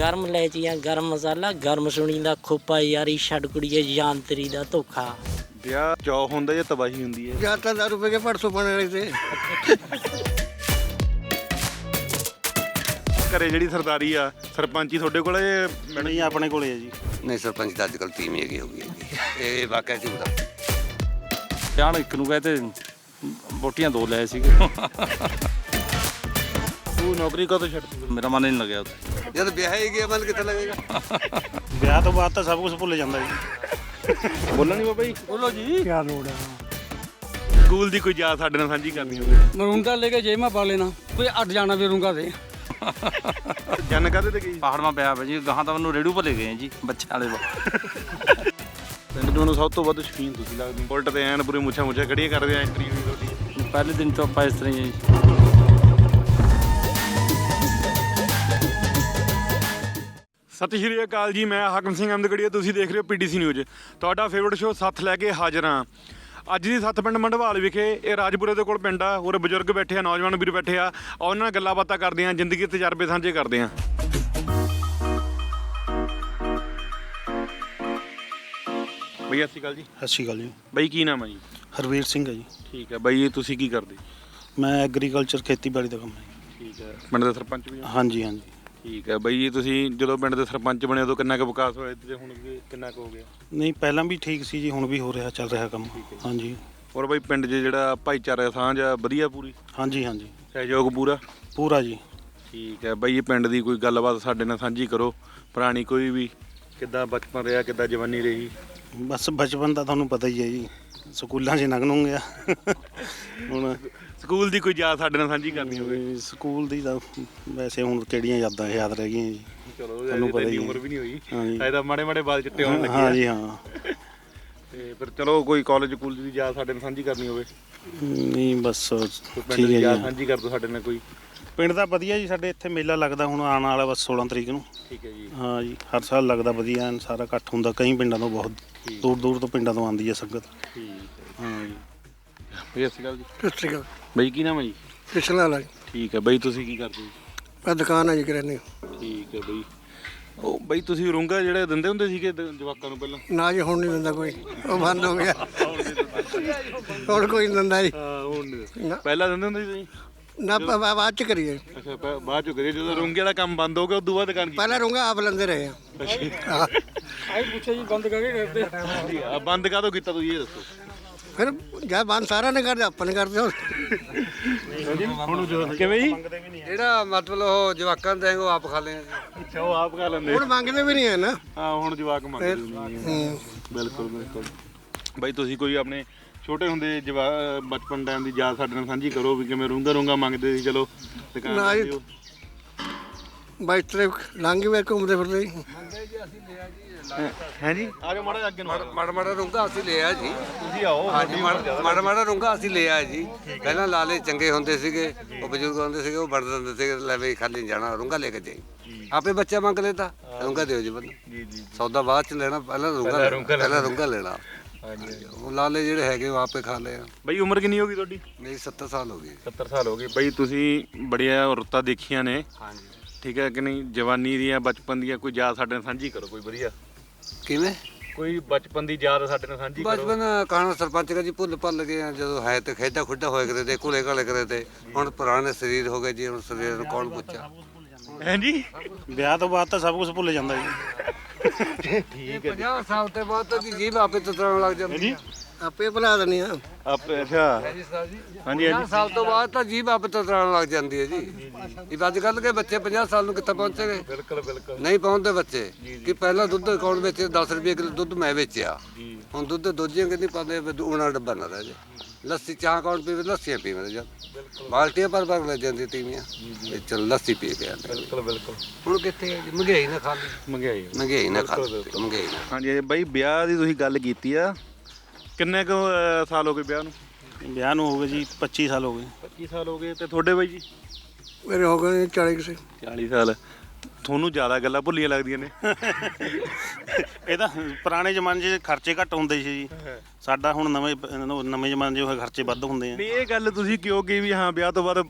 ਗਰਮ ਲੈਚੀਆਂ ਗਰਮ ਮਸਾਲਾ ਗਰਮ ਸੁਣੀ ਦਾ ਖੋਪਾ ਯਾਰੀ ਛੱਡ ਕੁੜੀਏ ਜਾਂਤਰੀ ਦਾ ਧੋਖਾ। ਵਿਆਹ ਚੌ ਹੁੰਦਾ ਜਾਂ ਤਬਾਹੀ ਹੁੰਦੀ ਹੈ? ਜਾਂ ਤਾਂ ਦਾਰੂ ਪੀ ਕੇ ਪਰਸੋਂ ਪਾਣੇ ਵਾਲੇ ਤੇ ਘਰੇ ਜਿਹੜੀ ਸਰਦਾਰੀ ਆ ਸਰਪੰਚੀ ਤੁਹਾਡੇ ਕੋਲ ਇਹ ਨਹੀਂ ਆਪਣੇ ਕੋਲੇ ਹੈ ਜੀ। ਨਹੀਂ ਸਰਪੰਚ ਤਾਂ ਅੱਜ ਕੱਲ੍ਹ ਟੀਮ ਹੀ ਹੈਗੀ ਹੋ ਗਈ ਹੈਗੀ। ਇਹ ਵਾਕਿਆ ਝੂਠ ਜਾਣ ਇੱਕ ਨੂੰ ਕਹੇ ਤੇ ਵੋਟੀਆਂ ਦੋ ਲਏ ਸੀਗੇ। ਤੂੰ ਨੌਕਰੀ ਕਦੋਂ ਛੱਡਦੀ ਮੇਰਾ ਮਨ ਹੀ ਨਹੀਂ ਲੱਗਿਆ ਉੱਥੇ। ਜਦ ਵਿਆਹ ਹੀ ਗਿਆ ਮਨ ਕਿੱਥੇ ਲੱਗੇਗਾ? ਵਿਆਹ ਤੋਂ ਬਾਅਦ ਤਾਂ ਸਭ ਕੁਝ ਭੁੱਲ ਜਾਂਦਾ ਜੀ। ਬੋਲਣਾ ਨਹੀਂ ਬਾਬਾ ਜੀ। ਬੋਲੋ ਜੀ। ਕੀ ਲੋੜ ਹੈ ਸਕੂਲ ਦੀ ਕੋਈ ਯਾਦ ਸਾਡੇ ਨਾਲ ਸਾਂਝੀ ਕਰਨੀ ਹੋਵੇ। ਮਰੂੰਗਾ ਲੈ ਕੇ ਜੇਮਾ ਪਾ ਲੈਣਾ। ਕੋਈ ਅੱਡ ਜਾਣਾ ਵੀ ਰੂੰਗਾ ਤੇ ਜਨ ਕਾਹਦੇ ਤੇ ਗਈ? ਪਹਾੜ ਮਾ ਪਿਆ ਜੀ ਗਾਹਾਂ ਤਾਂ ਮੈਨੂੰ ਰੇੜੂ ਭਲੇ ਗਏ ਜੀ ਬੱਚਿਆਂ ਵਾਲੇ ਪਿੰਡ ਨੂੰ ਸਭ ਤੋਂ ਵੱਧ ਸ਼ੌਕੀਨ ਤੁਸੀਂ ਲੱਗਦੇ ਬੁਲਟ ਤੇ ਐਨ ਪੂਰੀ ਮੁੱਛਾਂ ਮੁੱਛਾਂ ਖੜੀਆਂ ਕਰਦੇ ਆ ਐਂਟਰੀ ਹੋਈ ਤੁਹਾਡੀ। ਪਹਿਲੇ ਦਿਨ ਤੋਂ ਆਪਾਂ ਇਸ ਤਰ੍ਹਾਂ ਹੀ ਆ ਜੀ। ਸਤਿ ਸ਼੍ਰੀ ਅਕਾਲ ਜੀ ਮੈਂ ਹਾਕਮ ਸਿੰਘ ਅਮਦਗੜੀਆ ਤੁਸੀਂ ਦੇਖ ਰਹੇ ਹੋ ਪੀਡੀਸੀ ਨਿਊਜ਼। ਤੁਹਾਡਾ ਫੇਵਰਟ ਸ਼ੋਅ ਸੱਥ ਲੈ ਕੇ ਹਾਜ਼ਰ ਹਾਂ। ਅੱਜ ਦੀ ਸੱਤ ਪਿੰਡ ਮੰਡਵਾਲ ਵਿਖੇ ਇਹ ਰਾਜਪੁਰੇ ਦੇ ਕੋਲ ਪਿੰਡ ਆ ਉਰੇ ਬਜ਼ੁਰਗ ਬੈਠੇ ਆ ਨੌਜਵਾਨ ਵੀਰ ਬੈਠੇ ਆ ਉਹਨਾਂ ਨਾਲ ਗੱਲਾਂ ਬਾਤਾਂ ਕਰਦੇ ਆ ਜ਼ਿੰਦਗੀ ਦੇ ਤਜਰਬੇ ਸਾਂਝੇ ਕਰਦੇ ਆ ਬਈ ਸਤਿ ਸ਼੍ਰੀ ਅਕਾਲ ਜੀ। ਸਤਿ ਸ਼੍ਰੀ ਅਕਾਲ ਜੀ। ਬਈ ਕੀ ਨਾਮ ਹੈ ਜੀ? ਹਰਵੀਰ ਸਿੰਘ ਹੈ ਜੀ। ਠੀਕ ਹੈ ਬਈ ਇਹ ਤੁਸੀਂ ਕੀ ਕਰਦੇ? ਮੈਂ ਐਗਰੀਕਲਚਰ ਖੇਤੀਬਾੜੀ ਦਾ ਕੰਮ ਹੈ। ਠੀਕ ਹੈ ਪਿੰਡ ਦੇ ਸਰਪੰਚ ਵੀ ਹੋ? ਹਾਂਜੀ ਹਾਂਜੀ। ਠੀਕ ਹੈ ਬਈ ਜੀ ਤੁਸੀਂ ਜਦੋਂ ਪਿੰਡ ਦੇ ਸਰਪੰਚ ਬਣੇ ਉਦੋਂ ਕਿੰਨਾ ਕੁ ਵਿਕਾਸ ਹੋਇਆ ਤੇ ਹੁਣ ਕਿੰਨਾ ਕੁ ਹੋ ਗਿਆ? ਨਹੀਂ ਪਹਿਲਾਂ ਵੀ ਠੀਕ ਸੀ ਜੀ ਹੁਣ ਵੀ ਹੋ ਰਿਹਾ ਚੱਲ ਰਿਹਾ ਕੰਮ। ਹਾਂਜੀ। ਔਰ ਬਈ ਪਿੰਡ 'ਚ ਜਿਹੜਾ ਭਾਈਚਾਰਾ ਸਾਂਝ ਆ ਵਧੀਆ ਪੂਰੀ? ਹਾਂਜੀ ਹਾਂਜੀ। ਸਹਿਯੋਗ ਪੂਰਾ? ਪੂਰਾ ਜੀ। ਠੀਕ ਹੈ ਬਈ ਇਹ ਪਿੰਡ ਦੀ ਕੋਈ ਗੱਲਬਾਤ ਸਾਡੇ ਨਾਲ ਸਾਂਝੀ ਕਰੋ। ਪੁਰਾਣੀ ਕੋਈ ਵੀ ਕਿੱਦਾਂ ਬਚਪਨ ਰਿਹਾ ਕਿੱਦਾਂ ਜਵਾਨੀ ਰਹੀ? ਬਸ ਬਚਪਨ ਦਾ ਤੁਹਾਨੂੰ ਪਤਾ ਹੀ ਹੈ ਜੀ ਸਕੂਲਾਂ 'ਚ ਲੰਘ ਨੂੰ ਗਿਆ। ਹੁਣ ਸਕੂਲ ਦੀ ਕੋਈ ਯਾਦ ਸਾਡੇ ਨਾਲ ਸਾਂਝੀ ਕਰਨੀ ਹੋਵੇ? ਵੀ ਸਕੂਲ ਦੀ ਤਾਂ ਵੈਸੇ ਹੁਣ ਕਿਹੜੀਆਂ ਯਾਦਾਂ ਯਾਦ ਰਹਿ ਗਈਆਂ ਜੀ। ਚਲੋ ਤੁਹਾਨੂੰ ਪਤਾ ਹੀ ਹੈ। ਉਮਰ ਵੀ ਨਹੀਂ ਹੋਈ। ਹਾਂਜੀ। ਤਾਂ ਮਾੜੇ ਮਾੜੇ ਬਾਲ ਚਿੱਟੇ ਹੋਣ ਲੱਗੇ ਆ। ਹਾਂਜੀ ਹਾਂ। ਤੇ ਫਿਰ ਚਲੋ ਕੋਈ ਕਾਲਜ ਸਕੂਲ ਦੀ ਯਾਦ ਸਾਡੇ ਨਾਲ ਸਾਂਝੀ ਕਰਨੀ ਹੋਵੇ। ਨਹੀਂ ਬਸ ਕੋਈ ਪਿੰਡ ਠੀਕ ਦੀ ਹੈ ਯਾਦ ਜੀ ਸਾਂਝੀ ਕਰ ਦਿਓ ਸਾਡੇ ਨਾਲ ਕੋਈ। ਪਿੰਡ ਦਾ ਵਧੀਆ ਜੀ ਸਾਡੇ ਇੱਥੇ ਮੇਲਾ ਲੱਗਦਾ ਹੁਣ ਆਉਣ ਵਾਲਾ ਬਸ 16 ਤਰੀਕ ਨੂੰ। ਠੀਕ ਹੈ ਜੀ। ਹਾਂ ਜੀ ਹਰ ਸਾਲ ਲੱਗਦਾ ਵਧੀਆ ਐਨ ਸਾਰਾ ਇਕੱਠ ਹੁੰਦਾ ਕਈ ਪਿੰਡਾਂ ਤੋਂ ਬਹੁਤ ਦੂਰ ਦੂਰ ਤੋਂ ਪਿੰਡਾਂ ਤੋਂ ਆਉਂਦੀ ਹੈ ਸੰਗਤ। ਠੀਕ। ਹਾਂ ਜੀ ਸਤਿ ਸ਼੍ਰੀ ਅਕਾਲ ਜੀ। ਸਤਿ ਸ਼੍ਰੀ ਅਕਾਲ। ਬਈ ਕੀ ਨਾਮ ਹੈ ਜੀ? ਕ੍ਰਿਸ਼ਨ ਲਾਲ ਠੀਕ ਹੈ। ਬਈ ਤੁਸੀਂ ਕੀ ਕਰਦੇ ਜੀ ਆ ਦੁਕਾਨ ਹੈ ਜੀ ਕਰਿਆਨੇ ਠੀਕ ਹੈ ਬਈ। ਉਹ ਬਈ ਤੁਸੀਂ ਰੂੰਗਾ ਜਿਹੜੇ ਦਿੰਦੇ ਹੁੰਦੇ ਸੀਗੇ ਦ- ਜਵਾਕਾਂ ਨੂੰ ਪਹਿਲਾਂ? ਨਾ ਜੀ ਹੁਣ ਨਹੀਂ ਦਿੰਦਾ ਕੋਈ। ਉਹ ਬੰਦ ਹੋ ਗਿਆ। ਹੁਣ ਕੋਈ ਨਹੀਂ ਦਿੰਦਾ ਜੀ। ਹਾਂ ਹੁਣ ਨਹੀਂ ਨਾ। ਪਹਿਲਾਂ ਦਿੰਦੇ ਹੁੰਦੇ ਸੀ ਤੁਸੀਂ? ਨਾ ਪ- ਬਾ- ਬਾਅਦ ਚ ਕਰੀਏ। ਅੱਛਾ ਪ- ਬਾਅਦ ਚੋਂ ਕਰੀਏ। ਜਦੋਂ ਰੂੰਗੇ ਵਾਲਾ ਕੰਮ ਬੰਦ ਹੋ ਗਿਆ ਉਦੋਂ ਬਾਅਦ ਦੁਕਾਨ ਕੀ ਪਹਿਲਾਂ ਰੋਂਗਾ ਆਪ ਲੈਂਦੇ ਰਹੇ ਆ। ਹਾਂ। ਆਈ ਪੁੱਛਿਆ ਜੀ ਬੰਦ ਕਰਕੇ ਕਰਦੇ? ਜੀ, ਆ ਬੰਦ ਕਾਹਦੋਂ ਕੀਤਾ ਤੁਸੀਂ ਇਹ ਦੱਸੋ। ਫਿਰ ਜਦ ਬੰਦ ਸਾਰਿਆਂ ਨੇ ਕਰਦੇ ਆਪਾਂ ਨੇ ਕਰਦੇ ਹੁਣ ਕਿਵੇਂ ਜੀ? ਜਿਹੜਾ ਮਤਲਬ ਉਹ ਜਵਾਕਾਂ ਦੇ ਉਹ ਆਪ ਖਾ ਲਿਆ ਅੱਛਾ ਉਹ ਆਪ ਖਾ ਲੈਂਦੇ। ਹੁਣ ਮੰਗਦੇ ਵੀ ਨਹੀਂ ਹੈ ਨਾ। ਹਾਂ ਹੁਣ ਜਵਾਕ ਮੰਗਦੇ ਨੇ। ਹੂੰ। ਬਿਲਕੁਲ ਬਿਲਕੁਲ। ਬਾਈ ਤੁਸੀਂ ਕੋਈ ਆਪਣੇ ਛੋਟੇ ਹੁੰਦੇ ਜਵਾ ਬਚਪਨ ਟਾਈਮ ਦੀ ਯਾਦ ਸਾਡੇ ਨਾਲ ਸਾਂਝੀ ਕਰੋ ਵੀ ਕਿਵੇਂ ਰੂੰਗਾ ਰੂੰਗਾ ਮੰਗਦੇ ਸੀ ਚਲੋ ਦੁਕਾਨ ਨਾ ਜੀ। ਬਾਈ ਤਰੇ ਲੰਘ ਵੇ ਘੁੰਮਦੇ ਫਿਰਦੇ ਜੀ। ਹੈਂ ਜੀ ਆ ਜਾਓ ਮਾੜਾ ਅੱਗੇ ਨੂੰ। ਮਾੜਾ ਮਾੜਾ ਰੁੰਗਾ ਅਸੀਂ ਲਿਆ ਜੀ। ਤੁਸੀਂ ਆਓ ਹਾਂਜੀ ਮਾੜਾ ਮਾੜਾ ਮਾੜਾ ਰੁੰਗਾ ਅਸੀਂ ਲਿਆ ਜੀ। ਪਹਿਲਾਂ ਲਾਲੇ ਚੰਗੇ ਹੁੰਦੇ ਸੀਗੇ ਉਹ ਬਜ਼ੁਰਗ ਹੁੰਦੇ ਸੀਗੇ ਉਹ ਵੜ ਦਿੰਦੇ ਸੀਗੇ ਲੈ ਵੀ ਖਾਲੀ ਜਾਣਾ ਰੁੰਗਾ ਲੈ ਕੇ ਜਾਈ। ਆਪੇ ਬੱਚਾ ਮੰਗ ਲੈਤਾ ਰੁੰਗਾ ਦਿਓ ਜੀ ਬੰਦ ਜੀ ਜੀ ਸੌਦਾ ਬਾਅਦ ਚ ਲੈਣਾ ਪਹਿਲਾਂ ਰੁੰਗਾ ਪਹਿਲਾਂ ਰੁੰਗਾ ਲੈਣਾ। ਉਹ ਲਾਲੇ ਜਿਹੜੇ ਹੈਗੇ ਉਹ ਆਪੇ ਖਾ ਲਏ ਆ। ਬਾਈ ਉਮਰ ਕਿੰਨੀ ਹੋ ਗਈ ਤੁਹਾਡੀ? ਮੇਰੀ 70 ਸਾਲ ਹੋ ਗਈ। 70 ਸਾਲ ਹੋ ਗਏ। ਬਾਈ ਤੁਸੀਂ ਬੜੀਆਂ ਰੁੱਤਾਂ ਦੇਖੀਆਂ ਨੇ। ਹਾਂਜੀ। ਠੀਕ ਹੈ ਕਿ ਨਹੀਂ? ਜਵਾਨੀ ਦੀਆਂ ਬਚਪਨ ਦੀਆਂ ਕੋਈ ਯਾਦ ਸਾਡੇ ਨਾਲ ਸਾਂਝੀ ਕਰੋ ਕੋਈ ਵਧੀਆ। ਕਿਵੇਂ? ਕੋਈ ਬਚਪਨ ਦੀ ਯਾਦ ਸਾਡੇ ਨਾਲ ਸਾਂਝੀ ਕਰੋ। ਬਚਪਨ ਕਹਾਣਾ ਸਰਪੰਚ ਕਾ ਜੀ ਭੁੱਲ ਭੱਲ ਗਏ ਆ ਜਦੋਂ ਹੈ ਤੇ ਖੇਡਾ ਖੁੱਡਾ ਹੋਏ ਕਰੇ ਤੇ ਕੁਲੇ ਕਾਲੇ ਕਰੇ ਤੇ ਹੁਣ ਪੁਰਾਣੇ ਸਰੀਰ ਹੋ ਗਏ ਜੀ ਹੁਣ ਸਰੀਰ ਨੂੰ ਕੌਣ ਪੁੱਛਾ? ਹੈ ਜੀ? ਵਿਆਹ ਤੋਂ ਬਾਅਦ ਤਾਂ ਸਭ ਕੁਝ ਭੁੱਲ ਜਾਂਦਾ ਜੀ। ਠੀਕ ਹੈ 50 ਸਾਲ ਤੇ ਬਾਅਦ ਤਾਂ ਜੀ ਜੀਭ ਆਪੇ ਤਤਰਾਉਣ ਲੱਗ ਜਾਂਦੀ ਆ। ਆਪੇ ਭੁਲਾ ਦਿੰਦੇ ਆ। ਆਪ ਅੱਛਾ। ਹਾਂਜੀ ਹਾਂਜੀ। 50 ਸਾਲ ਤੋਂ ਬਾਅਦ ਤਾਂ ਜੀਭ ਆਪੇ ਤਤਰਾਉਣ ਲੱਗ ਜਾਂਦੀ ਹੈ ਜੀ। ਇਹ ਅੱਜ ਕੱਲ ਕੇ ਬੱਚੇ 50 ਸਾਲ ਨੂੰ ਕਿੱਥੇ ਪਹੁੰਚੇਗੇ ਬਿਲਕੁਲ ਬਿਲਕੁਲ। ਨਹੀਂ ਪਹੁੰਚਦੇ ਬੱਚੇ। ਕਿ ਪਹਿਲਾਂ ਦੁੱਧ ਕੌਣ ਵੇਚੇ? 10 ਰੁਪਏ ਕਿਲੋ ਦੁੱਧ ਮੈਂ ਵੇਚਿਆ। ਹੁਣ ਦੁੱਧ ਦੋਜੀਆਂ ਕਿ ਨਹੀਂ ਪਾਉਂਦੇ ਉਹਨਾਂ ਡੱਬਾ ਨਾ ਰਹਿ ਜੇ ਲੱਸੀ ਚਾਹ ਕੌਣ ਪੀਵੇ? ਲੱਸੀਆਂ ਪੀਵੇ ਜਦ ਬਾਲਟੀਆਂ ਪਰ ਪਰ ਲੈ ਜਾਂਦੀ ਤੀਵੀਆਂ। ਇਹ ਚਲ ਲੱਸੀ ਪੀ ਕੇ ਆਉਂਦੇ ਬਿਲਕੁਲ ਬਿਲਕੁਲ। ਹੁਣ ਕਿੱਥੇ ਹੈ ਜੀ? ਮਹਿੰਗਾਈ ਨਾ ਖਾ ਲਈ ਮੰਗਾਈ ਮਹਿੰਗਾਈ ਨਾ ਖਾ ਲਈ ਮਹਿੰਗਾਈ ਨਾ ਹਾਂਜੀ। ਬਾਈ ਵਿਆਹ ਦੀ ਤੁਸੀਂ ਗੱਲ ਕੀਤੀ ਆ। ਕਿੰਨੇ ਕੁ ਅਹ, ਸਾਲ ਹੋ ਗਏ ਵਿਆਹ ਨੂੰ? ਵਿਆਹ ਨੂੰ ਹੋ ਗਏ ਜੀ 25 ਸਾਲ ਹੋ ਗਏ। 25 ਸਾਲ ਹੋ ਗਏ ਤੇ ਤੁਹਾਡੇ ਬਾਈ ਜੀ? ਮੇਰੇ ਹੋ ਗਏ 40 ਕਿਸੇ 40 ਸਾਲ। ਤੁਹਾਨੂੰ ਜ਼ਿਆਦਾ ਗੱਲਾਂ ਭੁੱਲੀਆਂ ਲੱਗਦੀਆਂ ਨੇ। ਇਹ ਤਾਂ ਪੁਰਾਣੇ ਜ਼ਮਾਨੇ 'ਚ ਖਰਚੇ ਘੱਟ ਹੁੰਦੇ ਸੀ ਜੀ। ਸਾਡਾ ਹੁਣ ਨਵੇਂ ਨਵੇਂ ਜ਼ਮਾਨੇ 'ਚ ਹੋਏ ਖਰਚੇ ਵੱਧ ਹੁੰਦੇ ਆ। ਨਹੀਂ ਇਹ ਗੱਲ ਤੁਸੀਂ ਕਿਉਂ ਕਹੀ ਵੀ ਹਾਂ ਵਿਆਹ ਤੋਂ ਬਾਅਦ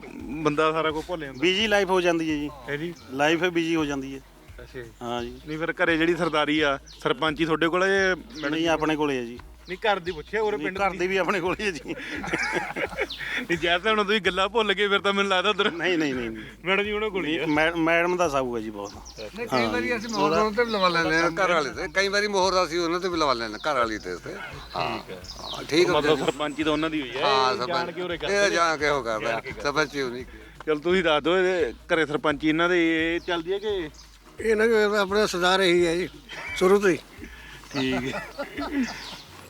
ਬੰਦਾ ਸਾਰਾ ਕੁਝ ਭੁੱਲ ਜਾਂਦਾ? ਬਿਜ਼ੀ ਲਾਈਫ ਹੋ ਜਾਂਦੀ ਹੈ ਜੀ। ਹੈ ਜੀ। ਲਾਈਫ ਬਿਜ਼ੀ ਹੋ ਜਾਂਦੀ ਹੈ। ਅੱਛਾ ਹਾਂ ਜੀ। ਨਹੀਂ ਫਿਰ ਘਰੇ ਜਿਹੜੀ ਸਰਦਾਰੀ ਆ ਸਰਪੰਚੀ ਤੁਹਾਡੇ ਕੋਲ ਇਹ ਨਹੀਂ ਆਪਣੇ ਕੋਲੇ ਹੈ ਜੀ। ਨਹੀਂ ਘਰ ਦੀ ਪੁੱਛਿਆ ਉਰੇ ਪਿੰਡ ਘਰ ਦੇ? ਵੀ ਆਪਣੇ ਕੋਲੇ ਹੈ ਜੀ। ਨਹੀਂ ਜੈਸੇ ਹੁਣ ਤੁਸੀਂ ਗੱਲਾਂ ਭੁੱਲ ਗਏ ਫਿਰ ਤਾਂ ਮੈਨੂੰ ਲੱਗਦਾ ਉਧਰ ਨਹੀਂ ਨਹੀਂ ਨਹੀਂ। ਮੈਡਮ ਜੀ ਉਹਨਾਂ ਕੋਲ ਹੀ ਆ। ਮੈਡਮ ਦਾ ਸਾਊ ਹੈ ਜੀ ਬਹੁਤ। ਨਹੀਂ ਕਈ ਵਾਰੀ ਅਸੀਂ ਮੋਹਰ ਉਹਨਾਂ ਤੇ ਵੀ ਲਵਾ ਲੈਂਦੇ ਹਾਂ। ਘਰ ਵਾਲੇ ਤੇ ਕਈ ਵਾਰੀ ਮੋਹਰ ਅਸੀਂ ਉਹਨਾਂ ਤੇ ਵੀ ਲਵਾ ਲੈਂਦੇ ਹਾਂ, ਘਰ ਵਾਲੀ ਤੇ ਤੇ। ਹਾਂ ਹਾਂ, ਠੀਕ ਹੈ ਮਤਲਬ ਸਰਪੰਚੀ ਤਾਂ ਉਹਨਾਂ ਦੀ ਹੋਈ ਹੈ। ਹਾਂ ਇਹ ਜਾਣ ਸਰਪੰਚ ਇਹ ਜਾਣ ਕੇ ਉਹ ਕਰਦਾ ਸਰਪੰਚ ਹੀ ਨਹੀਂ ਚਲ ਤੁਸੀਂ ਦੱਸ ਦਿਓ ਇਹਦੇ ਘਰੇ ਸਰਪੰਚੀ ਇਹਨਾਂ ਦੇ ਇਹ ਚੱਲਦੀ ਹੈ ਕਿ? ਇਹ ਨਾ ਆਪਣਾ ਸਰਦਾਰ ਇਹੀ ਹੈ ਜੀ ਸ਼ੁਰੂ ਤੋਂ ਹੀ। ਠੀਕ ਹੈ।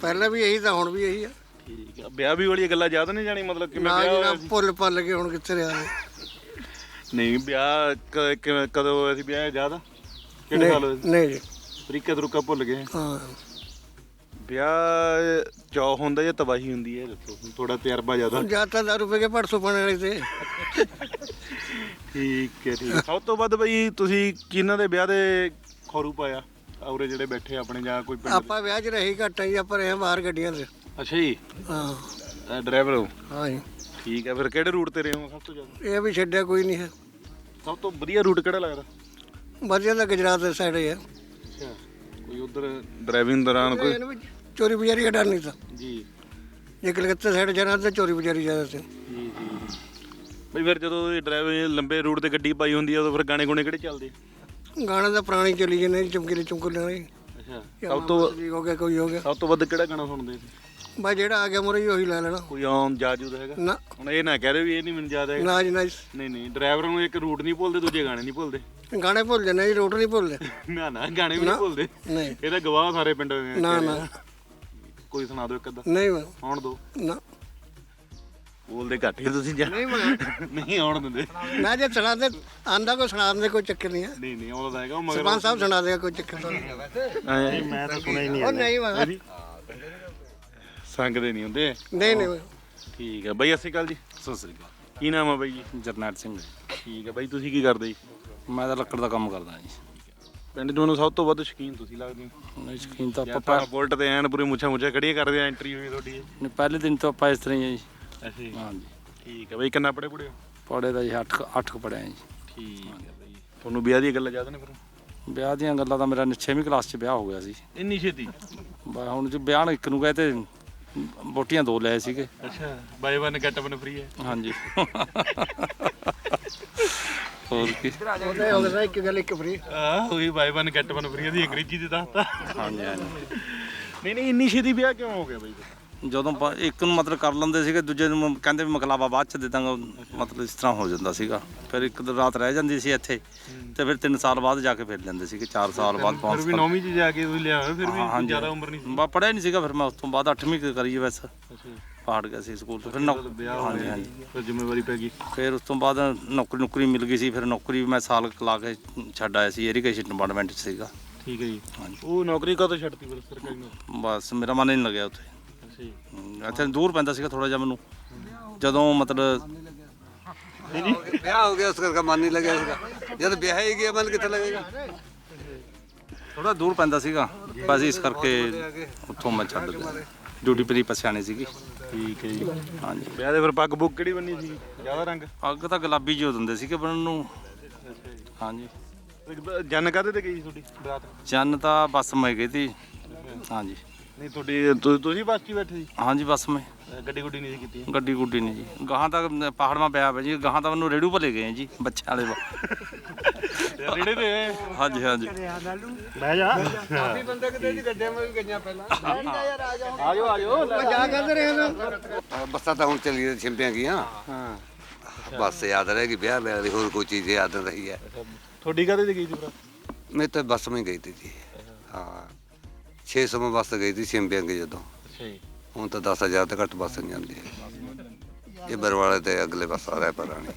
ਪਹਿਲਾਂ ਵੀ ਇਹੀ ਤਾਂ ਹੁਣ ਵੀ ਇਹੀ ਆ। ਠੀਕ ਹੈ ਵਿਆਹ ਵੀ ਵਾਲੀਆਂ ਗੱਲਾਂ ਯਾਦ ਨਹੀਂ ਜਾਣੀ ਮਤਲਬ ਕਿਵੇਂ ਨਾ ਵਿਆਹ ਜੀ ਹੋਇਆ ਨਾ ਸੀ? ਭੁੱਲ ਭੱਲ ਕੇ ਹੁਣ ਕਿੱਥੇ ਰਿਹਾ ਨੇ ਨਹੀਂ ਵਿਆਹ ਕ- ਕਿਵੇਂ- ਕਦੋਂ ਹੋਇਆ ਸੀ ਵਿਆਹ ਯਾਦ ਆ? ਕਿਹੜੇ ਸਾਲ ਹੋਇਆ ਸੀ? ਨਹੀਂ ਜੀ। ਤਰੀਕਾ ਤਰੀਕਾ ਭੁੱਲ ਗਏ। ਹਾਂ। ਵਿਆਹ ਚੌ ਹੁੰਦਾ ਜਾਂ ਤਬਾਹੀ ਹੁੰਦੀ ਹੈ? ਦੱਸੋ ਥੋੜਾ ਤਜਰਬਾ ਜ਼ਿਆਦਾ। ਜਾਂ ਤਾਂ ਦਾਰੂ ਪੀ ਕੇ ਪਰਸੋਂ ਪਾਣੇ ਵਾਲੇ ਤੇ ਠੀਕ ਹੈ ਠੀਕ ਹੈ। ਸਭ ਤੋਂ ਵੱਧ ਬਈ ਤੁਸੀਂ ਕਿਹਨਾਂ ਦੇ ਵਿਆਹ ਦੇ ਖੌਰੂ ਪਾਇਆ? ਔਰੇ ਜਿਹੜੇ ਬੈਠੇ ਆਪਣੇ ਜਾਂ ਕੋਈ ਪਿੰਡ ਆਪਾਂ ਵਿਆਹ 'ਚ ਰਹੀ ਘੱਟ ਆ ਜੀ ਆਪਾਂ ਰਹੇ ਬਾਹਰ ਗੱਡੀਆਂ 'ਤੇ ਦੇ? ਅੱਛਾ ਜੀ। ਹਾਂ। ਡਰਾਈਵਰ ਹੋ? ਹਾਂ ਜੀ। ਠੀਕ ਹੈ ਫਿਰ ਕਿਹੜੇ ਰੂਟ ਤੇ ਰਹੇ ਹੋ ਸਭ ਤੋਂ ਜ਼ਿਆਦਾ? ਇਹ ਵੀ ਛੱਡਿਆ ਕੋਈ ਨਹੀਂ ਹੈ। ਸਭ ਤੋਂ ਵਧੀਆ ਰੂਟ ਕਿਹੜਾ ਲੱਗਦਾ? ਵਧੀਆ ਤਾਂ ਗੁਜਰਾਤ ਦੇ ਸਾਈਡ ਹੀ ਹੈ ਅੱਛਾ ਕੋਈ ਉਧਰ ਡਰਾਈਵਿੰਗ ਦੌਰਾਨ ਕੋਈ? ਇਹਨੂੰ ਵੀ ਚੋਰੀ ਬਜ਼ਾਰੀ ਦਾ ਡਰ ਨਹੀਂ ਤਾਂ। ਜੀ। ਜੇ ਕਲਕੱਤਾ ਸਾਈਡ ਜਾਣਾ ਤਾਂ ਚੋਰੀ ਬਜ਼ਾਰੀ ਜ਼ਿਆਦਾ ਸੀ। ਜੀ ਜੀ ਬਈ ਫਿਰ ਜਦੋਂ ਇਹ ਡਰਾਈਵਰ ਲੰਬੇ ਰੂਟ ਤੇ ਗੱਡੀ ਪਾਈ ਹੁੰਦੀ ਆ ਉਦੋਂ ਫਿਰ ਗਾਣੇ ਗੁਣੇ ਕਿਹੜੇ ਚੱਲਦੇ ਗਾਣਾ ਤਾਂ ਪੁਰਾਣੀ ਚੱਲੀ ਜਾਂਦੇ ਚਮਕੀਲੇ ਚਮਕੀਲੇ ਵਾਲੇ। ਅੱਛਾ। ਸਭ ਤੋਂ ਜੀ ਹੋ ਗਿਆ ਕੋਈ ਹੋ ਗਿਆ। ਸਭ ਤੋਂ ਵੱਧ ਕਿਹੜਾ ਗਾਣਾ ਸੁਣਦੇ ਸੀ? ਬਸ ਜਿਹੜਾ ਆ ਗਿਆ ਮੁਰੇ ਉਹੀ ਲੈ ਲੈਣਾ। ਕੋਈ ਆਮ ਜਾਜੂਦ ਹੈਗਾ? ਨਾ। ਹੁਣ ਇਹ ਨਾ ਕਹਿ ਰਹੇ ਵੀ ਇਹ ਨਹੀਂ ਮੈਨੂੰ ਯਾਦ ਹੈਗਾ। ਨਾ ਜੀ ਨਾ ਜੀ। ਨਹੀਂ ਨਹੀਂ ਡਰਾਈਵਰ ਨੂੰ ਇੱਕ ਰੂਟ ਨਹੀਂ ਭੁੱਲਦੇ ਦੂਜੇ ਗਾਣੇ ਨਹੀਂ ਭੁੱਲਦੇ। ਗਾਣੇ ਭੁੱਲ ਜਾਂਦੇ ਜੀ ਰੋਟ ਨਹੀਂ ਭੁੱਲਦੇ। ਨਾ ਨਾ ਗਾਣੇ ਵੀ ਨਹੀਂ ਭੁੱਲਦੇ। ਨਹੀਂ। ਇਹਦਾ ਗਵਾਹ ਸਾਰੇ ਪਿੰਡ ਦੇ ਨਾ। ਨਾ ਕੋਈ ਸੁਣਾ ਦਿਓ ਇੱਕ ਅੱਧਾ। ਨਹੀਂ ਮੈਂ। ਆਉਣ ਦੋ। ਨਾ। ਬੋਲਦੇ ਘੱਟ ਹੀ ਤੁਸੀਂ ਜਾ। ਨਹੀਂ ਮੈਂ ਨਹੀਂ ਆਉਣ ਦਿੰਦੇ। ਨਾ ਜੇ ਸੁਣਾ ਦੇ ਆਂਦਾ ਕੋਈ ਸੁਣਾ ਦਿੰਦੇ ਕੋਈ ਚੱਕਰ ਨਹੀਂ ਹੈ ਨਹੀਂ ਨਹੀਂ ਆਉਂਦਾ ਤਾਂ ਹੈਗਾ ਉਹ ਮਗਰ ਸਰਪੰਚ ਸਾਹਿਬ ਸੁਣਾ ਦੇਗਾ ਕੋਈ ਚੱਕਰ ਨਹੀਂ ਐਂ ਮੈਂ ਤਾਂ ਸੁਣਿਆ ਹੀ ਨਹੀਂ ਉਹ ਨਹੀਂ ਮੈਂ ਸੰਗਦੇ ਨਹੀਂ ਹੁੰਦੇ। ਨਹੀਂ ਨਹੀਂ। ਠੀਕ ਹੈ ਬਾਈ ਅਸੀਂ ਕੱਲ ਜੀ। ਸਤਿ ਸ੍ਰੀ ਅਕਾਲ। ਕੀ ਨਾਮ ਆ ਬਾਈ ਜੀ? ਜਰਨੈਲ ਸਿੰਘ। ਠੀਕ ਹੈ ਬਾਈ ਤੁਸੀਂ ਕੀ ਕਰਦੇ ਜੀ? ਮੈਂ ਤਾਂ ਲੱਕੜ ਦਾ ਕੰਮ ਕਰਦਾ ਜੀ। ਪਿੰਡ ਮੈਨੂੰ ਸਭ ਤੋਂ ਵੱਧ ਸ਼ੌਕੀਨ ਤੁਸੀਂ ਲੱਗਦੇ ਹੋ। ਨਹੀਂ ਸ਼ੌਕੀਨ ਤਾਂ ਆਪਾਂ ਬੁਲਟ ਤੇ ਐਨ ਪੂਰੀ ਮੁੱਛਾਂ ਮੁੱਛਾਂ ਖੜੀਆਂ ਕਰਦੇ ਆ ਐਂਟਰੀ ਹੋਈ ਤੁਹਾਡੀ ਇਹ। ਨਹੀਂ, ਪਹਿਲੇ ਦਿਨ ਤੋਂ ਆਪਾਂ ਇਸ ਤਰ੍ਹਾਂ ਹੀ ਆ ਜੀ। ਅੱਛਾ ਹਾਂਜੀ। ਠੀਕ ਹੈ ਬਾਈ ਕਿੰਨਾ ਪੜੇ ਪੜੇ ਹੋ ਪੜੇ ਦਾ ਜੀ 8 8 ਪੜਿਆ ਜੀ। ਠੀਕ ਹੈ ਬਾਈ। ਤੁਹਾਨੂੰ ਵਿਆਹ ਦੀਆਂ ਗੱਲਾਂ ਯਾਦ ਨੇ ਫਿਰ? ਵਿਆਹ ਦੀਆਂ ਗੱਲਾਂ ਤਾਂ ਮੇਰਾ 6ਵੀਂ ਕਲਾਸ 'ਚ ਵਿਆਹ ਹੋ ਗਿਆ ਸੀ। ਇੰਨੀ ਛੇਤੀ? ਬਸ ਹੁਣ ਜੇ ਵਿਆਹ ਨੂੰ ਇੱਕ ਨੂੰ ਗਏ ਤੇ ਬੋਟੀਆਂ ਦੋ ਲਏ ਸੀਗੇ। ਅੱਛਾ buy one get one free ਹੈ। ਹਾਂਜੀ। ਹੋਰ ਕੀ? ਉਹਦੇ ਹੋ ਗਿਆ ਇੱਕ ਗੱਲ ਇੱਕ ਫਰੀ ਆ ਹੋਈ buy one get one free ਦੀ ਅੰਗਰੇਜ਼ੀ ਦੇ ਦੱਸਤਾ। ਹਾਂਜੀ ਹਾਂਜੀ। ਨਹੀਂ ਨਹੀਂ ਇੰਨੀ ਛੇਤੀ ਵਿਆਹ ਕਿਉਂ ਹੋ ਗਿਆ ਬਾਈ ਜਦੋਂ ਇੱਕ ਨੂੰ ਮਤਲਬ ਕਰ ਲੈਂਦੇ ਸੀਗੇ ਦੂਜੇ ਨੂੰ ਮ- ਕਹਿੰਦੇ ਵੀ ਮਕਲਾਵਾ ਬਾਅਦ ਚ ਦੇ ਦਾਂਗਾ ਮਤਲਬ ਇਸ ਤਰ੍ਹਾਂ ਹੋ ਜਾਂਦਾ ਸੀਗਾ। ਫਿਰ ਇੱਕ ਦਿਨ ਰਾਤ ਰਹਿ ਜਾਂਦੀ ਸੀ ਇੱਥੇ ਤੇ ਫਿਰ 3 ਸਾਲ ਬਾਅਦ ਜਾ ਕੇ ਫਿਰ ਲੈਂਦੇ ਸੀਗੇ 4 ਸਾਲ ਬਾਅਦ ਫਿਰ 5 ਵੀ ਨੌਵੀਂ 'ਚ ਜਾ ਕੇ ਤੁਸੀਂ ਲਿਆ ਫਿਰ ਵੀ ਹਾਂਜੀ। ਜ਼ਿਆਦਾ ਉਮਰ ਨਹੀਂ ਸੀ। ਬਾ ਪੜਿਆ ਨਹੀਂ ਸੀਗਾ ਫਿਰ ਮੈਂ ਉਸ ਤੋਂ ਬਾਅਦ 8ਵੀਂ ਕਰੀ ਵੈਸੇ ਅੱਛਾ। ਪਹਾੜ ਗਿਆ ਸੀ ਸਕੂਲ ਤੋਂ ਫਿਰ ਨੌ- ਵਿਆਹ ਹੋ ਹਾਂਜੀ ਗਿਆ ਹਾਂਜੀ। ਫਿਰ ਜ਼ਿੰਮੇਵਾਰੀ ਪੈ ਗਈ। ਫਿਰ ਉਸ ਤੋਂ ਬਾਅਦ ਨੌਕਰੀ ਨੌਕਰੀ ਮਿਲ ਗਈ ਸੀ ਫਿਰ ਨੌਕਰੀ ਮੈਂ ਸਾਲ ਕੁ ਲਾ ਕੇ ਛੱਡ ਆਇਆ ਸੀ ਇਰੀਗੇਸ਼ਨ ਡਿਪਾਰਟਮੈਂਟ 'ਚ ਸੀਗਾ। ਠੀਕ ਹੈ ਜੀ। ਹਾਂਜੀ। ਉਹ ਨੌਕਰੀ ਕਦੋਂ ਛੱਡਤੀ ਫਿਰ ਸਰਕਾਰੀ ਨੂੰ ਬਸ ਮੇਰਾ ਮਨ ਹੀ ਨਹੀਂ ਲੱਗਿਆ ਉੱਥੇ। ਹਮ, ਇੱਥੇ ਦੂਰ ਪੈਂਦਾ ਸੀਗਾ ਥੋੜਾ ਜਿਹਾ ਮੈਨੂੰ। ਜਦੋਂ ਮਤਲਬ ਵਿਆਹ ਹੋ ਗਿਆ ਉਸ ਕਰਕੇ ਮਨ ਨਹੀਂ ਲੱਗਿਆ ਸੀਗਾ। ਜਦ ਵਿਆਹ ਹੀ ਗਿਆ ਮਨ ਕਿੱਥੇ ਲੱਗੇਗਾ? ਥੋੜਾ ਦੂਰ ਪੈਂਦਾ ਸੀਗਾ। ਬਸ ਇਸ ਕਰਕੇ ਉੱਥੋਂ ਮੈਂ ਛੱਡ ਗਿਆ ਡਿਊਟੀ ਪਰੀ ਪਛਾਣੇ ਸੀਗੀ। ਠੀਕ ਹੈ ਜੀ। ਹਾਂਜੀ। ਵਿਆਹ ਦੇ ਫਿਰ ਪੱਗ ਬੁੱਕ ਕਿਹੜੀ ਬੰਨੀ ਸੀ? ਜ਼ਿਆਦਾ ਰੰਗ? ਅੱਗ ਤਾਂ ਗੁਲਾਬੀ ਜਿਹੀ ਦਿੰਦੇ ਸੀਗੇ ਬਣਨ ਨੂੰ। ਹਾਂਜੀ। ਜਨ ਕਾਹਦੇ ਤੇ ਗਈ ਸੀ ਤੁਹਾਡੀ? ਰਾਤ ਚੰਨ ਤਾਂ ਬੱਸ ਮੈਂ ਗਈ ਤੀ। ਹਾਂਜੀ। ਨਹੀਂ ਤੁਹਾਡੀ ਤੁ- ਤੁਸੀਂ ਬੱਸ 'ਚ ਹੀ ਬੈਠੇ ਸੀ ਹਾਂਜੀ ਬੱਸ ਮੈਂ। ਅ, ਗੱਡੀ ਗੁੱਡੀ ਨਹੀਂ ਸੀ ਕੀਤੀ? ਗੱਡੀ ਗੁੱਡੀ ਨਹੀਂ ਜੀ। ਗਾਹਾਂ ਤੱਕ ਪਹਾੜ ਮਾ ਪਿਆ ਪਿਆ ਜੀ। ਗਾਹਾਂ ਤਾਂ ਮੈਨੂੰ ਰੇੜੂ ਭਲੇ ਗਏ ਜੀ ਬੱਚਿਆਂ ਵਾਲੇ ਵਾ- ਰੇੜੇ ਤੇ ਹਾਂਜੀ ਹਾਂਜੀ। ਬਹਿ ਜਾ। ਕਾਫੀ ਬੰਦੇ ਕਿਤੇ ਜੀ ਗੱਡੀਆਂ ਵਿੱਚ ਗਈਆਂ ਪਹਿਲਾਂ। ਆਜੋ ਆਜੋ ਜਾ ਕਹਿੰਦੇ ਰਹੇ ਬੱਸਾਂ ਤਾਂ ਹੁਣ ਚੱਲੀ ਜਾਂਦੀਆਂ, ਛਿੰਪੀਆਂ ਗਈਆਂ। ਹਾਂ। ਬੱਸ ਯਾਦ ਰਹੇਗੀ ਵਿਆਹ ਵਿਆਹ ਦੀ ਹੋਰ ਕੋਈ ਚੀਜ਼ ਯਾਦ ਨਹੀਂ ਰਹੀ ਹੈ। ਤੁਹਾਡੀ ਕਾਹਦੇ ਤੇ ਗਈ ਸੀ ਭਰਾ ਮੈਂ ਤਾਂ ਬੱਸ ਵਿੱਚ ਗਈ ਤੀ ਜੀ। ਹਾਂ। 600 ਮੈਂ ਬੱਸ ਗਈ ਤੀ ਛਿੰਪੀਆਂ ਗਈ ਜਦੋਂ। ਅੱਛਾ ਜੀ। ਹੁਣ ਤਾਂ 10000 ਤੋਂ ਘੱਟ ਬੱਸ ਨਹੀਂ ਜਾਂਦੀ ਹੈ ਇਹ ਬਰਵਾਲੇ ਤੇ ਅਗਲੇ ਬੱਸ ਆ ਰਿਹਾ ਪਰਾਣੀ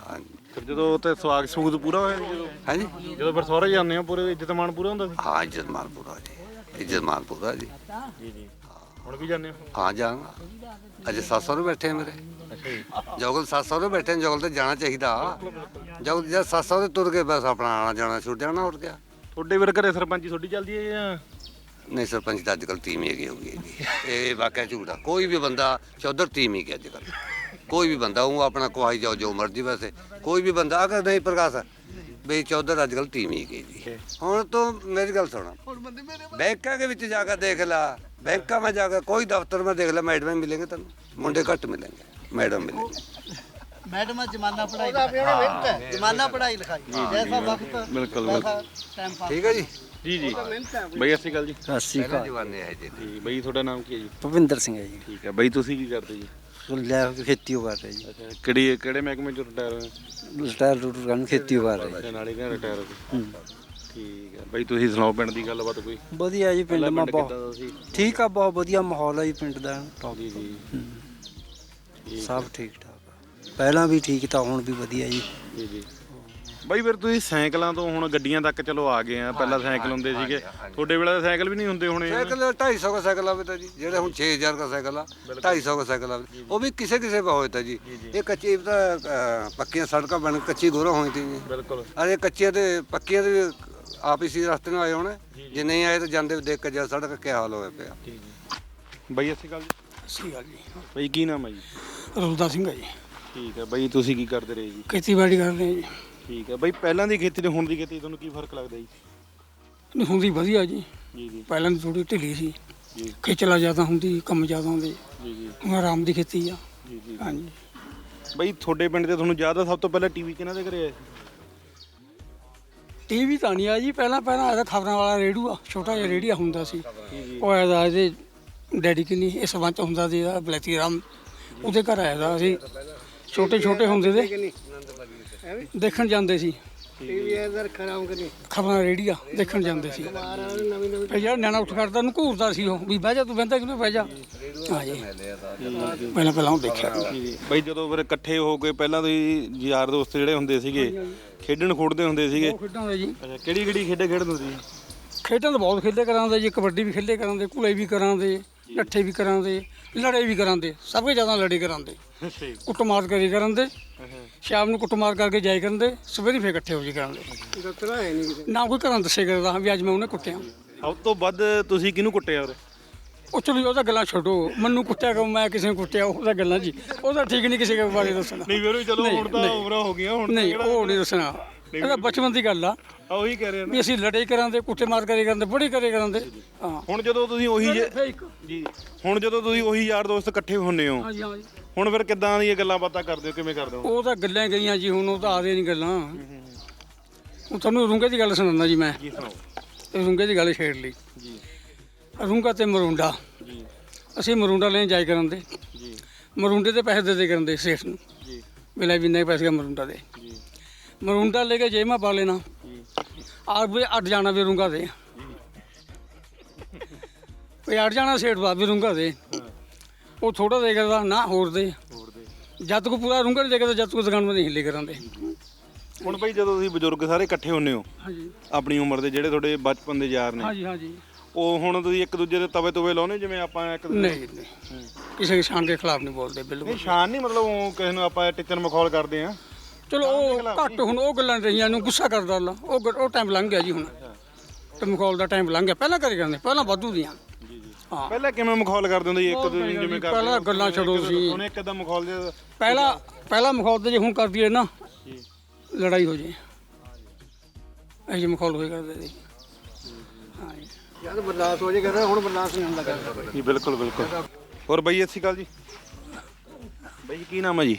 ਹਾਂਜੀ। ਫਿਰ ਜਦੋਂ ਤੇ ਸਵਾਗ ਸੂਗ ਪੂਰਾ ਹੋਇਆ ਸੀ ਜਦੋਂ? ਹਾਂਜੀ। ਜਦੋਂ ਫਿਰ ਸਹੁਰੇ ਜਾਂਦੇ ਆ ਪੂਰੇ ਇੱਜ਼ਤ ਮਾਨ ਪੂਰਾ ਹੁੰਦਾ ਸੀ ਹਾਂ ਇੱਜ਼ਤ ਮਾਨ ਪੂਰਾ ਜੀ। ਇੱਜ਼ਤ ਮਾਨ ਪੂਰਾ ਜੀ। ਜੀ ਜੀ। ਹੁਣ ਵੀ ਜਾਂਦੇ ਹੋ? ਹਾਂ ਜਾਵਾਂਗਾ। ਅਜੇ 700 ਨੂੰ ਬੈਠੇ ਆ ਮੇਰੇ। ਜੀ। ਜੋਗਲ 700 ਨੂੰ ਬੈਠੇ ਨੇ ਜੋਗਲ ਤੇ ਜਾਣਾ ਚਾਹੀਦਾ। ਜੋਗਲ ਜਦ 700 ਤੇ ਤੁਰ ਕੇ ਬਸ ਆਪਣਾ ਆਣਾ ਜਾਣਾ ਛੁੱਟ ਜਾਣਾ ਉੱਠ ਗਿਆ ਤੁਹਾਡੇ ਫਿਰ ਘਰੇ ਸਰਪੰਚੀ ਤੁਹਾਡੀ ਚੱਲਦੀ ਹੈ ਜਾਂ ਨਹੀਂ ਸਰਪੰਚ ਤਾਂ ਅੱਜਕੱਲ ਟੀਮ ਹੈਗੀ ਹੋ ਗਈ ਇਹ ਵਾਕਿਆ ਝੂਠਾ ਕੋਈ ਵੀ ਬੰਦਾ ਚੌਧਰ ਟੀਮ ਹੀ ਕਿ ਅੱਜਕੱਲ ਕੋਈ ਵੀ ਬੰਦਾ ਉਹ ਆਪਣਾ ਕੁਹਾਈ ਜਾਓ ਜੋ ਮਰਜ਼ੀ ਵੈਸੇ। ਕੋਈ ਵੀ ਬੰਦਾ ਅਗਰ ਨਹੀਂ ਪ੍ਰਕਾਸ਼ ਬਈ ਚੌਧਰ ਅੱਜਕੱਲ ਟੀਮ ਹੀ ਗਈ ਹੁਣ ਤੋਂ ਮੇਰੀ ਗੱਲ ਸੁਣਾ। ਬੈਂਕਾਂ ਦੇ ਵਿੱਚ ਜਾ ਕੇ ਦੇਖ ਲਾ। ਬੈਂਕਾਂ ਮੈਂ ਜਾ ਕੇ ਕੋਈ ਦਫ਼ਤਰ ਮੈਂ ਦੇਖ ਲਾ ਮੈਡਮਾਂ ਮਿਲेंगे ਤੁਹਾਨੂੰ ਮੁੰਡੇ ਘੱਟ ਮਿਲेंगे ਮੈਡਮ ਮਿਲेंगे ਮੈਡਮਾਂ ਜਮਾਨਾ ਪੜਾਈ ਜਮਾਨਾ ਪੜਾਈ ਲਿਖਾਈ। ਜੈਸਾ ਵਕਤ ਬਿਲਕੁਲ ਠੀਕ ਹੈ ਜੀ। ਜੀ ਜੀ। ਬਈ ਅਸੀਂ ਗੱਲ ਜੀ। ਸਤਿ ਸ਼੍ਰੀ ਜਵਾਨੇ ਹੈ ਜੀ ਬਈ ਤੁਹਾਡਾ ਨਾਮ ਕੀ ਹੈ ਜੀ? ਭਵਿੰਦਰ ਸਿੰਘ ਹੈ ਜੀ। ਠੀਕ ਹੈ। ਬਈ ਤੁਸੀਂ ਕੀ ਕਰਦੇ ਜੀ? ਲੈ ਖੇਤੀ ਉਹ ਕਰ ਜੀ। ਕਿਹੜੀ ਕਿਹੜੇ ਮਹਿਕਮੇ ਚੋਂ ਰਿਟਾਇਰ ਹੋਏ? ਰਿਟਾਇਰ ਰੂਟਰ ਕਰਨ ਖੇਤੀ ਉਹ ਕਰ ਰਹੇ ਨਾਲੇ ਕਹਿੰਦੇ ਰਿਟਾਇਰ ਹੋ। ਗਏ ਠੀਕ ਹੈ। ਬਈ ਤੁਸੀਂ ਸੁਣਾਓ ਪਿੰਡ ਦੀ ਗੱਲਬਾਤ ਕੋਈ? ਵਧੀਆ ਜੀ ਪਿੰਡ ਮਾ ਬਹੁਤ ਠੀਕ ਆ ਬਹੁਤ ਵਧੀਆ ਮਾਹੌਲ ਹੈ ਜੀ ਪਿੰਡ ਦਾ। ਟੌਪ ਜੀ। ਜੀ ਸਭ ਠੀਕ ਠਾਕ ਪਹਿਲਾਂ ਵੀ ਠੀਕ ਤਾਂ ਹੁਣ ਵੀ ਵਧੀਆ ਜੀ। ਜੀ ਜੀ। ਬਾਈ ਫਿਰ ਤੁਸੀਂ ਸਾਈਕਲਾਂ ਤੋਂ ਹੁਣ ਗੱਡੀਆਂ ਤੱਕ ਚਲੋ ਆ ਗਏ ਆ ਪਹਿਲਾਂ ਸਾਈਕਲ ਹੁੰਦੇ ਸੀਗੇ। ਤੁਹਾਡੇ ਵੇਲੇ ਤਾਂ ਸਾਈਕਲ ਵੀ ਨਹੀਂ ਹੁੰਦੇ ਹੋਣੇ ਸਾਈਕਲ 250 ਦਾ ਸਾਈਕਲ ਆਵੇ ਤਾਂ ਜੀ ਜਿਹੜਾ ਹੁਣ 6000 ਦਾ ਸਾਈਕਲ ਆ 250 ਦਾ ਸਾਈਕਲ ਆਵੇ। ਉਹ ਵੀ ਕਿਸੇ ਕਿਸੇ ਪਾ ਹੋਇਆ ਜੀ। ਇਹ ਕੱਚੀ ਤਾਂ ਪੱਕੀਆਂ ਸੜਕਾਂ ਬਣ ਕੱਚੀ ਗੋਰਾ ਹੋਈ ਤੀ ਜੀ। ਬਿਲਕੁਲ। ਅਰੇ ਕੱਚੀਆਂ ਤੇ ਪੱਕੀਆਂ ਦੇ ਆਪ ਹੀ ਸੀ ਰਸਤੇ ਨਾਲ ਆਏ ਹੋਣੇ। ਜੇ ਨਹੀਂ ਆਏ ਤਾਂ ਜਾਂਦੇ ਦੇਖ ਕੇ ਜਾ ਸੜਕ ਕੀ ਹਾਲ ਹੋਇਆ ਪਿਆ। ਬਾਈ ਅਸੀਂ ਗੱਲ ਜੀ। ਸਹੀ ਗੱਲ ਜੀ। ਬਾਈ ਕੀ ਨਾਮ ਹੈ ਜੀ? ਰੁਲਦਾ ਸਿੰਘ ਹੈ ਜੀ। ਠੀਕ ਹੈ ਬਾਈ ਤੁਸੀਂ ਕੀ ਕਰਦੇ ਰਹੇ ਜੀ? ਖੇਤੀਬਾੜੀ ਕਰਦੇ ਜੀ। ਠੀਕ ਹੈ। ਬਾਈ ਪਹਿਲਾਂ ਦੀ ਖੇਤੀ ਤੇ ਹੁਣ ਦੀ ਖੇਤੀ ਤੁਹਾਨੂੰ ਕੀ ਫ਼ਰਕ ਲੱਗਦਾ ਜੀ? ਨਹੀਂ ਹੁੰਦੀ ਵਧੀਆ ਜੀ। ਜੀ ਜੀ। ਪਹਿਲਾਂ ਦੀ ਥੋੜੀ ਢਿੱਲੀ ਸੀ। ਜੀ। ਖੇਚਲਾ ਜ਼ਿਆਦਾ ਹੁੰਦੀ ਕੰਮ ਜ਼ਿਆਦਾ ਹੁੰਦੇ। ਜੀ ਜੀ। ਹੁਣ ਆਰਾਮ ਦੀ ਖੇਤੀ ਆ। ਜੀ ਜੀ। ਹਾਂਜੀ। ਬਾਈ ਤੁਹਾਡੇ ਪਿੰਡ ਤੇ ਤੁਹਾਨੂੰ ਜ਼ਿਆਦਾ ਸਭ ਤੋਂ ਪਹਿਲਾਂ ਟੀਵੀ ਕਿਹਨਾਂ ਦੇ ਘਰੇ ਆਇਆ ਟੀਵੀ ਤਾਂ ਨਹੀਂ ਆ ਜੀ। ਪਹਿਲਾਂ ਪਹਿਲਾਂ ਆਇਆ ਖਬਰਾਂ ਵਾਲਾ ਰੇਡੂ ਆ। ਛੋਟਾ ਜਿਹਾ ਰੇਡੀਆ ਹੁੰਦਾ ਸੀ। ਉਹ ਆਇਆ ਦਾ ਇਹਦੇ ਡੈਡੀ ਕਿੰਨੀ ਇਸ ਬੰਚ ਹੁੰਦਾ ਸੀ ਇਹਦਾ ਬਲੈਤੀ ਰਾਮ। ਉਹਦੇ ਘਰ ਆਇਆ ਦਾ ਅਸੀਂ। ਛੋਟੇ ਛੋਟੇ ਹੁੰਦੇ ਦੇ ਦੇਖਣ ਜਾਂਦੇ ਸੀ। ਟੀਵੀ ਇਧਰ ਖਰਾਮ ਦੇਖਣ ਜਾਂਦੇ ਸੀ। ਯਾਰ ਨਿਆਣਾ ਉੱਠ ਖੜਦਾ ਨੂੰ ਘੂਰਦਾ ਸੀ ਉਹ। ਵੀ ਬਹਿ ਜਾ ਤੂੰ ਬਹਿੰਦਾ ਕਿਵੇਂ ਬਹਿ ਜਾ? ਹਾਂਜੀ ਪਹਿਲਾਂ ਪਹਿਲਾਂ ਉਹ ਦੇਖਿਆ। ਬਈ ਜਦੋਂ ਫਿਰ ਇਕੱਠੇ ਹੋ ਕੇ ਪਹਿਲਾਂ ਤੁਸੀਂ ਯਾਰ ਦੋਸਤ ਜਿਹੜੇ ਹੁੰਦੇ ਸੀਗੇ ਖੇਡਣ ਖੋੜਦੇ ਹੁੰਦੇ ਸੀਗੇ। ਕਿਹੜੀ ਕਿਹੜੀ ਖੇਡਾਂ ਖੇਡਦੇ ਸੀ? ਖੇਡਾਂ ਤਾਂ ਬਹੁਤ ਖੇਡਦੇ ਕਰਾਂਦੇ ਜੀ ਕਬੱਡੀ ਵੀ ਖੇਡੇ ਕਰਾਂਦੇ ਕੁਲੇ ਵੀ ਕਰਾਂਦੇ। ਇਕੱਠੇ ਵੀ ਕਰਾਉਂਦੇ ਲੜੇ ਵੀ ਕਰਾਉਂਦੇ ਸਭ ਤੋਂ ਜ਼ਿਆਦਾ ਲੜੇ ਕਰਾਉਂਦੇ ਕੁੱਟਮਾਰ ਕਰੀ ਕਰਾਉਂਦੇ ਸ਼ਾਮ ਨੂੰ ਕੁੱਟਮਾਰ ਕਰਕੇ ਜਾਈ ਕਰਾਉਂਦੇ ਸਵੇਰੇ ਫੇਰ ਇਕੱਠੇ ਹੋ ਜੀ ਕਰਾਉਂਦੇ ਨਾ ਕੋਈ ਘਰਾਂ ਦੱਸੇ ਕਰਦਾ ਵੀ ਅੱਜ ਮੈਂ ਉਹਨੇ ਕੁੱਟਿਆ। ਸਭ ਤੋਂ ਵੱਧ ਤੁਸੀਂ ਕਿਹਨੂੰ ਕੁੱਟਿਆ ਉਰੇ? ਉਹ ਚਲੋ ਉਹਦਾ ਗੱਲਾਂ ਛੱਡੋ। ਮੈਨੂੰ ਕੁੱਟਿਆ ਕਿ ਮੈਂ ਕਿਸੇ ਨੂੰ ਕੁੱਟਿਆ ਉਹਦਾ ਗੱਲਾਂ ਜੀ। ਉਹਦਾ ਠੀਕ ਨਹੀਂ ਕਿਸੇ ਬਾਰੇ ਦੱਸਣਾ। ਨਹੀਂ ਵੀਰੋ ਚਲੋ ਹੁਣ ਤਾਂ ਉਮਰਾਂ ਹੋ ਗਈਆਂ ਹੁਣ ਨਹੀਂ ਉਹ ਨਹੀਂ ਦੱਸਣਾ। ਇਹਦਾ ਬਚਪਨ ਦੀ ਗੱਲ ਆ। ਉਹੀ ਕਹਿ ਰਹੇ ਵੀ ਅਸੀਂ ਲੜੇ ਕਰਾਂਦੇ ਕੁੱਟੇ ਮਾਰ ਕਰੇ ਕਰਾਂਦੇ ਬੜੀ ਕਰੇ ਕਰਾਂਦੇ। ਹਾਂ। ਹੁਣ ਜਦੋਂ ਤੁਸੀਂ ਉਹੀ ਜੇ- ਫੇਰ ਇੱਕ। ਜੀ। ਹੁਣ ਜਦੋਂ ਤੁਸੀਂ ਉਹੀ ਯਾਰ ਦੋਸਤ ਇਕੱਠੇ ਹੁੰਨੇ ਹੋ ਹਾਂਜੀ ਹਾਂਜੀ। ਹੁਣ ਫਿਰ ਕਿੱਦਾਂ ਦੀਆਂ ਗੱਲਾਂ ਬਾਤਾਂ ਕਰਦੇ ਹੋ ਕਿਵੇਂ ਕਰਦੇ ਹੋ? ਉਹ ਤਾਂ ਗੱਲਾਂ ਗਈਆਂ ਜੀ ਹੁਣ ਉਹ ਤਾਂ ਆਦੇ ਨਹੀਂ ਗੱਲਾਂ। ਹੁਣ ਤੁਹਾਨੂੰ ਰੁੰਗੇ ਦੀ ਗੱਲ ਸੁਣਾਉਂਦਾ ਜੀ ਮੈਂ। ਜੀ ਸੁਣਾਓ। ਇਹ ਰੁੰਗੇ ਦੀ ਗੱਲ ਛੇੜ ਲਈ। ਜੀ। ਰੁੰਗਾ ਤੇ ਮਰੁੰਡਾ। ਜੀ। ਅਸੀਂ ਮਰੁੰਡਾ ਲੈਣ ਜਾਈ ਕਰਾਂਦੇ। ਜੀ। ਮਰੁੰਡੇ ਤੇ ਪੈਸੇ ਦੇ ਦੇ ਕਰਾਂਦੇ ਸੇਠ ਨੂੰ। ਜੀ। ਬਿਲਾ ਵੀ ਨਹੀਂ ਪੈਸੇ ਮਰੁੰਡਾ ਦੇ। ਜੀ। ਮਰੁੰਡਾ ਲੈ ਕੇ ਜੇਮਾ ਪਾ ਲੈਣਾ। ਜੀ ਆਰ ਵੀ ਅੱਡ ਜਾਣਾ ਵੀ ਰੁੰਗਾ ਦੇ। ਕੋਈ ਅੱਡ ਜਾਣਾ ਸੇਠ ਵੀ ਰੁੰਗਾ ਦੇ। ਉਹ ਥੋੜਾ ਦੇ ਕਰਦਾ ਨਾ ਹੋਰ ਦੇ। ਜਦ ਤੱਕ ਪੂਰਾ ਰੁੰਗਾ ਨਹੀਂ ਦੇ ਕਰਦਾ ਜਦ ਤੱਕ ਦੁਕਾਨ ਮੈਂ ਨਹੀਂ ਹਿੱਲੇ ਕਰਾਂਦੇ ਹੁਣ ਬਈ ਜਦੋਂ ਤੁਸੀਂ ਬਜ਼ੁਰਗ ਸਾਰੇ ਇਕੱਠੇ ਹੁੰਨੇ ਹੋ ਹਾਂਜੀ। ਆਪਣੀ ਉਮਰ ਦੇ ਜਿਹੜੇ ਤੁਹਾਡੇ ਬਚਪਨ ਦੇ ਯਾਰ ਨੇ ਹਾਂਜੀ ਹਾਂਜੀ। ਉਹ ਹੁਣ ਤੁਸੀਂ ਇੱਕ ਦੂਜੇ ਦੇ ਤਵੇ ਤਵੇ ਲਾਉਨੇ ਜਿਵੇਂ ਆਪਾਂ ਇੱਕ ਨਹੀਂ ਨਹੀਂ। ਕਿਸੇ ਕਿਸਾਨ ਦੇ ਖਿਲਾਫ ਨਹੀਂ ਬੋਲਦੇ ਬਿਲਕੁਲ। ਨਹੀਂ ਸ਼ਾਨ ਨਹੀਂ ਮਤਲਬ ਉਹ ਕਿਸੇ ਨੂੰ ਆਪਾਂ ਟਿੱਚਰ ਮਖੌਲ ਕਰਦੇ ਆ ਚਲੋ ਉਹ ਘੱਟ ਹੁਣ ਉਹ ਗੱਲਾਂ ਰਹੀਆਂ ਨੂੰ ਗੁੱਸਾ ਕਰਦਾ ਅੱਲਾ ਉਹ ਉਹ ਟਾਈਮ ਲੰਘ ਗਿਆ ਜੀ ਹੁਣ। ਟਮਕੌਲ ਦਾ ਟਾਈਮ ਲੰਘ ਗਿਆ। ਪਹਿਲਾਂ ਕਰੀ ਕਰਦੇ ਪਹਿਲਾਂ ਵਾਧੂ ਦੀਆਂ। ਪਹਿਲਾਂ ਕਿਵੇਂ ਮਖੌਲ ਕਰਦੇ ਹੁੰਦੇ ਜੀ ਇੱਕ ਦੂਜੇ ਜਿਵੇਂ ਕਰਦੇ ਪਹਿਲਾਂ ਗੱਲਾਂ ਛੱਡੋ ਸੀ। ਹੁਣ ਇੱਕਦਮ ਮਖੌਲ ਪਹਿਲਾਂ ਪਹਿਲਾਂ ਮਖੌਲ ਤੇ ਜੇ ਹੁਣ ਕਰਦੀ ਹੈ ਨਾ ਜੀ। ਲੜਾਈ ਹੋ ਜੇ। ਇਹ ਮਖੌਲ ਹੋਏ ਕਰਦੇ ਸੀ। ਹਾਂ ਜੀ। ਯਾਰ ਬਰਦਾਸ਼ਤ ਹੋ ਜੇ ਕਹਿੰਦਾ ਹੁਣ ਬਰਦਾਸ਼ਤ ਨਹੀਂ ਹੁੰਦਾ। ਕਰਦਾ ਜੀ ਬਿਲਕੁਲ ਬਿਲਕੁਲ। ਹੋਰ ਬਈ ਸਤਿ ਸ਼੍ਰੀ ਅਕਾਲ ਜੀ। ਬਈ ਕੀ ਨਾਮ ਹੈ ਜੀ?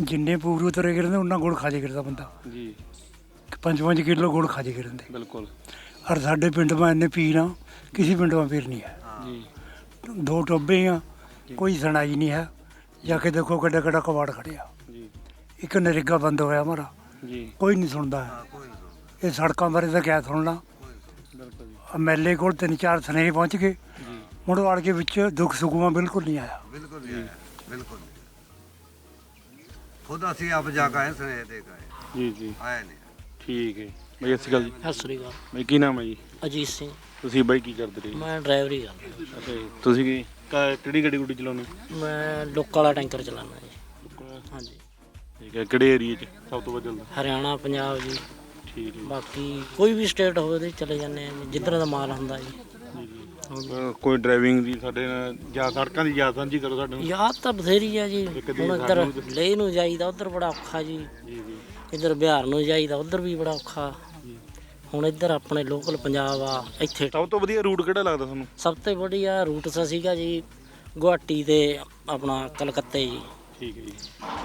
ਜਿੰਨੇ ਪੂਰੇ ਉਤਰੇ ਕੇ ਰਹਿੰਦੇ ਉਹਨਾਂ ਗੁੜ ਖਾ ਜੇ ਕਰਦਾ ਬੰਦਾ। ਜੀ। ਪੰਜ ਪੰਜ ਕਿਲੋ ਗੁੜ ਖਾ ਜੇ ਕੇ ਰਹਿੰਦੇ ਬਿਲਕੁਲ। ਔਰ ਸਾਡੇ ਪਿੰਡ ਮੈਂ ਇੰਨੇ ਪੀਰ ਆ ਕਿਸੇ ਪਿੰਡ ਮੈਂ ਪੀਰ ਨਹੀਂ ਹੈ। ਜੀ। ਦੋ ਟੋਬੇ ਆ ਕੋਈ ਸੁਣਾਈ ਨਹੀਂ ਹੈ। ਜਾ ਕੇ ਦੇਖੋ ਕਿੱਡਾ ਕਿੱਡਾ ਕਵਾੜ ਖੜਿਆ ਜੀ। ਇੱਕ ਨਰੇਗਾ ਬੰਦ ਹੋਇਆ ਹਮਾਰਾ ਜੀ। ਕੋਈ ਨਹੀਂ ਸੁਣਦਾ ਹੈ। ਇਹ ਸੜਕਾਂ ਬਾਰੇ ਤਾਂ ਕਿਆ ਸੁਣਨਾ। ਬਿਲਕੁਲ ਜੀ। ਐਮਐਲਏ ਕੋਲ ਤਿੰਨ ਚਾਰ ਸੁਨੇਹੇ ਪਹੁੰਚ ਗਏ। ਜੀ। ਮੁੜ ਵਾੜ ਕੇ ਵਿੱਚ ਦੁੱਖ ਸੁਖਮਾ ਬਿਲਕੁਲ ਨਹੀਂ ਆਇਆ। ਬਿਲਕੁਲ ਜੀ ਬਿਲਕੁਲ। ਖੁਦ ਅਸੀਂ ਆਪ ਜਾ ਕੇ ਆਏ ਸੁਨੇਹ ਦੇ ਕੇ ਆਏ। ਜੀ ਜੀ। ਆਇਆ ਨਹੀਂ। ਠੀਕ ਹੈ। ਬਈ ਅਸੀਂ ਗੱਲ ਜੀ ਸਤਿ ਸ੍ਰੀ ਅਕਾਲ। ਬਈ ਕੀ ਨਾਮ ਹੈ ਜੀ? ਅਜੀਤ ਸਿੰਘ। ਤੁਸੀਂ ਬਾਈ ਕੀ ਕਰਦੇ ਰਹੇ? ਮੈਂ ਡਰਾਈਵਰੀ ਕਰਦਾ ਅੱਛਾ ਜੀ। ਤੁਸੀਂ ਕੀ ਕ- ਕਿਹੜੀ ਗੱਡੀ ਗੁੱਡੀ ਚਲਾਉਂਦੇ ਮੈਂ ਲੋਕ ਵਾਲਾ ਟੈਂਕਰ ਚਲਾਉਂਦਾ ਜੀ। ਹਾਂਜੀ। ਠੀਕ ਹੈ। ਕਿਹੜੇ ਏਰੀਏ 'ਚ ਸਭ ਤੋਂ ਵੱਧ ਚੱਲਦਾ? ਹਰਿਆਣਾ ਪੰਜਾਬ ਜੀ। ਠੀਕ ਹੈ। ਬਾਕੀ ਕੋਈ ਵੀ ਸਟੇਟ ਹੋਵੇ ਉਹਦੇ 'ਚ ਚਲੇ ਜਾਂਦੇ ਆ ਜੀ। ਜਿੱਧਰ ਦਾ ਮਾਲ ਹੁੰਦਾ ਜੀ। ਅਹ ਕੋਈ ਡਰਾਈਵਿੰਗ ਦੀ ਸਾਡੇ ਨਾਲ ਜਾਂ ਸੜਕਾਂ ਦੀ ਯਾਦ ਸਾਂਝੀ ਕਰੋ ਸਾਡੇ ਨਾਲ। ਯਾਦ ਤਾਂ ਬਥੇਰੀ ਆ ਜੀ। ਇੱਕ ਦਿਨ ਹੁਣ ਇੱਧਰ ਸਾਨੂੰ ਲੇਹ ਨੂੰ ਜਾਈਦਾ ਉਧਰ ਬੜਾ ਔਖਾ ਜੀ। ਜੀ ਜੀ। ਇੱਧਰ ਬਿਹਾਰ ਨੂੰ ਜਾਈਦਾ ਉਧਰ ਵੀ ਬੜਾ ਔਖਾ। ਹੁਣ ਇੱਧਰ ਆਪਣੇ ਲੋਕਲ ਪੰਜਾਬ ਆ ਇੱਥੇ ਸਭ ਤੋਂ ਵਧੀਆ ਰੂਟ ਕਿਹੜਾ ਲੱਗਦਾ ਤੁਹਾਨੂੰ? ਸਭ ਤੋਂ ਵਧੀਆ ਰੂਟ ਸਾ ਸੀਗਾ ਜੀ ਗੁਹਾਟੀ ਤੇ ਆਪਣਾ ਕਲਕੱਤੇ ਜੀ। ਠੀਕ ਹੈ ਜੀ।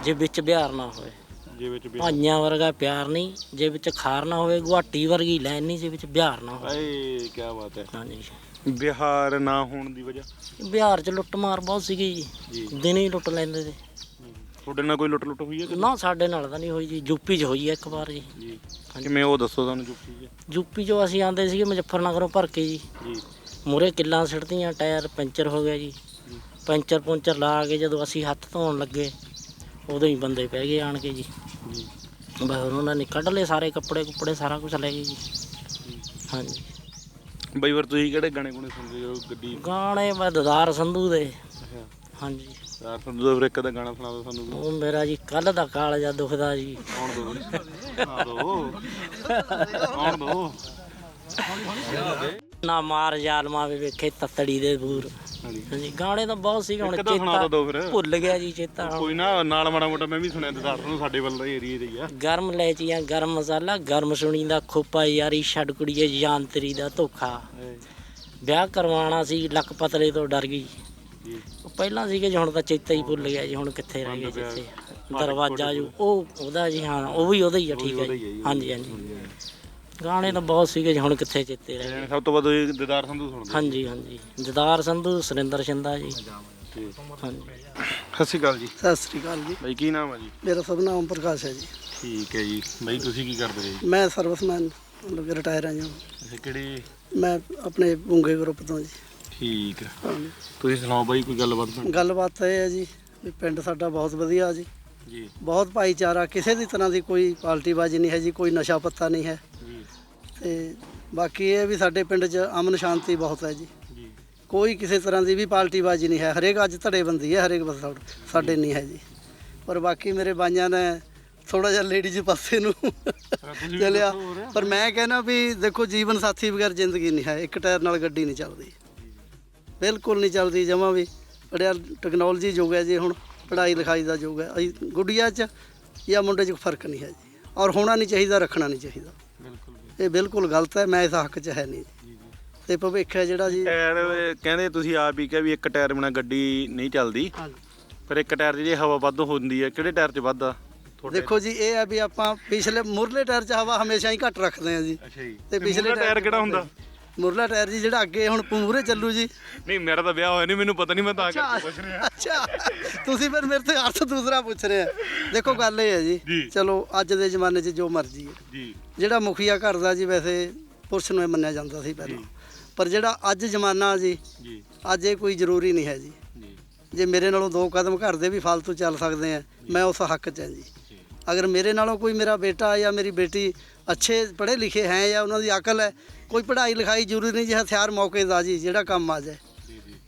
ਜੇ ਵਿੱਚ ਬਿਹਾਰ ਨਾ ਹੋਵੇ। ਜੇ ਵਿੱਚ ਭਾਈਆਂ ਵਰਗਾ ਪਿਆਰ ਨਹੀਂ ਜੇ ਵਿੱਚ ਖਾਰ ਨਾ ਹੋਵੇ ਗੁਹਾਟੀ ਵਰਗੀ ਲੈਣ ਨਹੀਂ ਜੇ ਵਿੱਚ ਬਿਹਾਰ ਨਾ ਹੋਵੇ। ਏ ਕੀ ਬਾਤ ਹੈ। ਹਾਂਜੀ। ਬਿਹਾਰ ਨਾ ਹੋਣ ਦੀ ਵਜ੍ਹਾ? ਬਿਹਾਰ 'ਚ ਲੁੱਟ ਮਾਰ ਬਹੁਤ ਸੀਗੀ ਜੀ। ਜੀ। ਦਿਨੇ ਹੀ ਲੁੱਟ ਲੈਂਦੇ ਤੇ ਤੁਹਾਡੇ ਨਾਲ ਕੋਈ ਲੁੱਟ ਲੁੱਟ ਹੋਈ ਹੈ ਨਾ ਸਾਡੇ ਨਾਲ ਤਾਂ ਨਹੀਂ ਹੋਈ ਜੀ। ਯੂਪੀ 'ਚ ਹੋਈ ਹੈ ਇੱਕ ਵਾਰ ਜੀ। ਜੀ। ਕਿਵੇਂ ਉਹ ਦੱਸੋ ਤੁਹਾਨੂੰ ਚੁੱਪੀ ਹੈ ਯੂਪੀ 'ਚੋਂ ਅਸੀਂ ਆਂਦੇ ਸੀਗੇ ਮੁਜ਼ੱਫਰਨਗਰੋਂ ਭਰ ਕੇ ਜੀ। ਜੀ। ਮੂਰੇ ਕਿੱਲਾਂ ਸਿੱਟਦੀਆਂ ਟਾਇਰ ਪੈਂਚਰ ਹੋ ਗਿਆ ਜੀ। ਪੈਂਚਰ ਪੁੰਚਰ ਲਾ ਕੇ ਜਦੋਂ ਅਸੀਂ ਹੱਥ ਧੋਣ ਲੱਗੇ ਉਦੋਂ ਹੀ ਬੰਦੇ ਪੈ ਗਏ ਆਣ ਕੇ ਜੀ। ਬਸ ਉਹਨਾਂ ਨੇ ਕੱਢ ਲਏ ਸਾਰੇ ਕੱਪੜੇ ਕੁੱਪੜੇ ਸਾਰਾ ਕੁਝ ਲੈ ਗਏ ਜੀ। ਹਾਂਜੀ। ਬਈ ਫਿਰ ਤੁਸੀਂ ਕਿਹੜੇ ਗਾਣੇ ਗੁਣੇ ਸੁਣਦੇ ਹੋ? ਗੱਡੀ? ਗਾਣੇ ਮੈਂ ਦਦਾਰ ਸੰਧੂ ਦੇ। ਹਾਂਜੀ। ਯਾਰ ਤਾਂ ਫਿਰ ਇੱਕ ਦਾ ਗਾਣਾ ਸੁਣਾ ਦਿਓ ਸਾਨੂੰ। ਉਹ ਮੇਰਾ ਜੀ ਕੱਲ ਦਾ ਕਾਲਜਾ ਦੁਖਦਾ ਜੀ। ਆਉਣ ਦੋ। ਦੋ। ਆਉਣ ਦੋ। ਨਾ ਮਾਰ ਜ਼ਾਲਮਾ ਵੇ ਵੇਖੇ ਤਤੜੀ ਦੇ ਬੂਰ। ਹਾਂਜੀ। ਗਾਣੇ ਤਾਂ ਬਹੁਤ ਸੀਗੇ ਹੁਣ ਇੱਕ ਤਾਂ ਸੁਣਾ ਤਾਂ ਦਿਓ ਫਿਰ। ਭੁੱਲ ਗਿਆ ਜੀ ਚੇਤਾ। ਹੁਣ। ਕੋਈ ਨਾ ਨਾਲ ਮਾੜਾ ਮੋਟਾ ਮੈਂ ਵੀ ਸੁਣਿਆ ਦਸਾਰ ਨੂੰ ਸਾਡੇ ਵੱਲ ਦਾ ਏਰੀਆ ਦੇ ਹੀ ਆ। ਗਰਮ ਲੈਚੀਆਂ ਗਰਮ ਮਸਾਲਾ ਗਰਮ ਸੁਣੀ ਦਾ ਖੋਪਾ ਯਾਰੀ ਛੱਡ ਕੁੜੀਏ ਜਾਂਤਰੀ ਦਾ ਧੋਖਾ। ਵਿਆਹ ਕਰਵਾਉਣਾ ਸੀ ਲੱਕ ਪਤਲੇ ਤੋਂ ਡਰ ਗਈ। ਜੀ। ਉਹ ਪਹਿਲਾਂ ਸੀਗੇ ਜੀ ਹੁਣ ਤਾਂ ਚੇਤਾ ਹੀ ਭੁੱਲ ਗਿਆ ਜੀ ਹੁਣ ਕਿੱਥੇ ਰਹਿ ਗਏ ਜਿੱਥੇ। ਦਰਵਾਜ਼ਾ ਜੋ ਉਹ ਉਹਦਾ ਜੀ ਹਾਂ ਉਹ ਵੀ ਉਹਦਾ ਹੀ ਆ ਠੀਕ ਹੈ ਜੀ। ਹਾਂਜੀ। ਹਾਂਜੀ। ਗਾਣੇ ਤਾਂ ਬਹੁਤ ਸੀਗੇ ਜੀ ਹੁਣ ਕਿੱਥੇ ਚੇਤੇ ਰਹਿ ਗਏ। ਸਭ ਤੋਂ ਵੱਧ ਤੁਸੀਂ ਦਿਦਾਰ ਸੰਧੂ ਸੁਣਦੇ ਹਾਂਜੀ ਹਾਂਜੀ। ਜਦਾਰ ਸੰਧੂ ਸੁਰਿੰਦਰ ਸ਼ਿੰਦਾ ਜੀ। ਹਾਂਜੀ। ਸਤਿ ਸ਼੍ਰੀ ਅਕਾਲ ਜੀ। ਸਤਿ ਸ੍ਰੀ ਅਕਾਲ ਜੀ। ਬਈ ਕੀ ਨਾਮ ਹੈ ਜੀ? ਮੇਰਾ ਸਭ ਨਾਮ ਪ੍ਰਕਾਸ਼ ਹੈ ਜੀ। ਠੀਕ ਹੈ ਜੀ। ਬਈ ਤੁਸੀਂ ਕੀ ਕਰਦੇ ਰਹੇ ਮੈਂ ਸਰਵਿਸਮੈਨ ਮਤਲਬ ਕਿ ਰਿਟਾਇਰ ਹਾਂ ਜੀ ਅੱਛਾ ਕਿਹੜੇ? ਮੈਂ ਆਪਣੇ ਬੁੰਗੇ ਗਰੁੱਪ ਤੋਂ ਜੀ। ਠੀਕ ਹੈ। ਹਾਂਜੀ। ਤੁਸੀਂ ਸੁਣਾਓ ਬਾਈ ਕੋਈ ਗੱਲਬਾਤ? ਗੱਲਬਾਤ ਇਹ ਹੈ ਜੀ ਵੀ ਪਿੰਡ ਸਾਡਾ ਬਹੁਤ ਵਧੀਆ ਜੀ। ਜੀ। ਬਹੁਤ ਭਾਈਚਾਰਾ ਕਿਸੇ ਦੀ ਤਰ੍ਹਾਂ ਦੀ ਕੋਈ ਪਾਲਟੀਬਾਜ਼ੀ ਨਹੀਂ ਹੈ ਜੀ ਕੋਈ ਨਸ਼ਾ ਪੱਤਾ ਨਹੀਂ ਹੈ। ਜੀ ਤੇ ਬਾਕੀ ਇਹ ਵੀ ਸਾਡੇ ਪਿੰਡ 'ਚ ਅਮਨ ਸ਼ਾਂਤੀ ਬਹੁਤ ਹੈ ਜੀ। ਜੀ। ਕੋਈ ਕਿਸੇ ਤਰ੍ਹਾਂ ਦੀ ਵੀ ਪਾਲਟੀਬਾਜ਼ੀ ਨਹੀਂ ਹੈ। ਹਰੇਕ ਅੱਜ ਧੜੇਬੰਦੀ ਹੈ ਹਰੇਕ ਬਸ ਸਾਡੇ ਨਹੀਂ ਹੈ ਜੀ। ਪਰ ਬਾਕੀ ਮੇਰੇ ਬਾਈਆਂ ਨੇ ਥੋੜਾ ਜਿਹਾ ਲੇਡੀਜ਼ ਪਾਸੇ ਨੂੰ ਚੱਲਿਆ। ਪਰ ਮੈਂ ਕਹਿੰਦਾ ਵੀ ਦੇਖੋ ਜੀਵਨ ਸਾਥੀ ਬਗੈਰ ਜ਼ਿੰਦਗੀ ਨਹੀਂ ਹੈ। ਇੱਕ ਟਾਇਰ ਨਾਲ ਗੱਡੀ ਨਹੀਂ ਚੱਲਦੀ। ਬਿਲਕੁਲ ਨਹੀਂ ਚੱਲਦੀ ਜਮਾਂ ਵੀ। ਪੜਿਆ ਟੈਕਨੋਲੋਜੀ ਯੁੱਗ ਹੈ ਜੀ ਹੁਣ। ਪੜ੍ਹਾਈ ਲਿਖਾਈ ਦਾ ਯੁੱਗ ਹੈ। ਅਸੀਂ ਗੁੱਡੀਆਂ 'ਚ ਜਾਂ ਮੁੰਡੇ 'ਚ ਫ਼ਰਕ ਨਹੀਂ ਹੈ ਜੀ। ਔਰ ਹੋਣਾ ਨਹੀਂ ਚਾਹੀਦਾ ਰੱਖਣਾ ਨਹੀਂ ਚਾਹੀਦਾ। ਇਹ ਬਿਲਕੁਲ ਗਲਤ ਹੈ ਮੈਂ ਇਸ ਹੱਕ 'ਚ ਹੈ ਨਹੀਂ। ਤੇ ਭਵਿੱਖ ਹੈ ਜਿਹੜਾ ਜੀ। ਟਾਇਰ ਕਹਿੰਦੇ ਤੁਸੀਂ ਆਪ ਹੀ ਕਿਹਾ ਵੀ ਇੱਕ ਟਾਇਰ ਬਿਨਾ ਗੱਡੀ ਨਹੀਂ ਚੱਲਦੀ। ਪਰ ਇੱਕ ਟਾਇਰ ਜੇ ਹਵਾ ਵੱਧ ਹੁੰਦੀ ਹੈ ਕਿਹੜੇ ਟਾਇਰ 'ਚ ਵੱਧ ਆ? ਦੇਖੋ ਜੀ ਇਹ ਹੈ ਵੀ ਆਪਾਂ ਪਿਛਲੇ ਮੁਰਲੇ ਟਾਇਰ 'ਚ ਹਵਾ ਹਮੇਸ਼ਾ ਹੀ ਘੱਟ ਰੱਖਦੇ ਹਾਂ ਜੀ। ਅੱਛਾ ਜੀ। ਤੇ ਪਿਛਲੇ ਟਾਇਰ ਕਿਹੜਾ ਹੁੰਦਾ? ਮੁਰਲਾ ਟਾਇਰ ਜੀ ਜਿਹੜਾ ਅੱਗੇ ਹੁਣ ਮੂਹਰੇ ਚੱਲੂ ਜੀ। ਨਹੀਂ ਮੇਰਾ ਤਾਂ ਵਿਆਹ ਹੋਇਆ ਨਹੀਂ ਮੈਨੂੰ ਪਤਾ ਨਹੀਂ ਮੈਂ ਤਾਂ ਕਰਕੇ ਪੁੱਛ ਰਿਹਾ। ਅੱਛਾ। ਤੁਸੀਂ ਫਿਰ ਮੇਰੇ ਤੋਂ ਅਰਥ ਦੂਸਰਾ ਪੁੱਛ ਰਹੇ ਆ। ਦੇਖੋ ਗੱਲ ਇਹ ਹੈ ਜੀ। ਚਲੋ ਅੱਜ ਦੇ ਜ਼ਮਾਨੇ 'ਚ ਜੋ ਮਰਜ਼ੀ ਹੈ। ਜੀ। ਜਿਹੜਾ ਮੁਖੀਆ ਘਰ ਦਾ ਜੀ ਵੈਸੇ ਪੁਰਸ਼ ਨੂੰ ਮੰਨਿਆ ਜਾਂਦਾ ਸੀ ਪਹਿਲਾਂ। ਪਰ ਜਿਹੜਾ ਅੱਜ ਜ਼ਮਾਨਾ ਜੀ ਜੀ। ਅੱਜ ਇਹ ਕੋਈ ਜ਼ਰੂਰੀ ਨਹੀਂ ਹੈ ਜੀ। ਜੀ। ਜੇ ਮੇਰੇ ਨਾਲੋਂ ਦੋ ਕਦਮ ਘਰ ਦੇ ਵੀ ਫालतू ਚੱਲ ਸਕਦੇ ਆ ਮੈਂ ਉਸ ਹੱਕ 'ਚ ਹਾਂ ਜੀ। ਅਗਰ ਮੇਰੇ ਨਾਲੋਂ ਕੋਈ ਮੇਰਾ ਬੇਟਾ ਜਾਂ ਮੇਰੀ ਬੇਟੀ ਅੱਛੇ ਪੜ੍ਹੇ ਲਿਖੇ ਹੈ ਜਾਂ ਉਹਨਾਂ ਦੀ ਅਕਲ ਹੈ ਕੋਈ ਪੜ੍ਹਾਈ ਲਿਖਾਈ ਜ਼ਰੂਰੀ ਨਹੀਂ ਜੀ ਹਥਿਆਰ ਮੌਕੇ ਦਾ ਜੀ ਜਿਹੜਾ ਕੰਮ ਆ ਜਾਏ।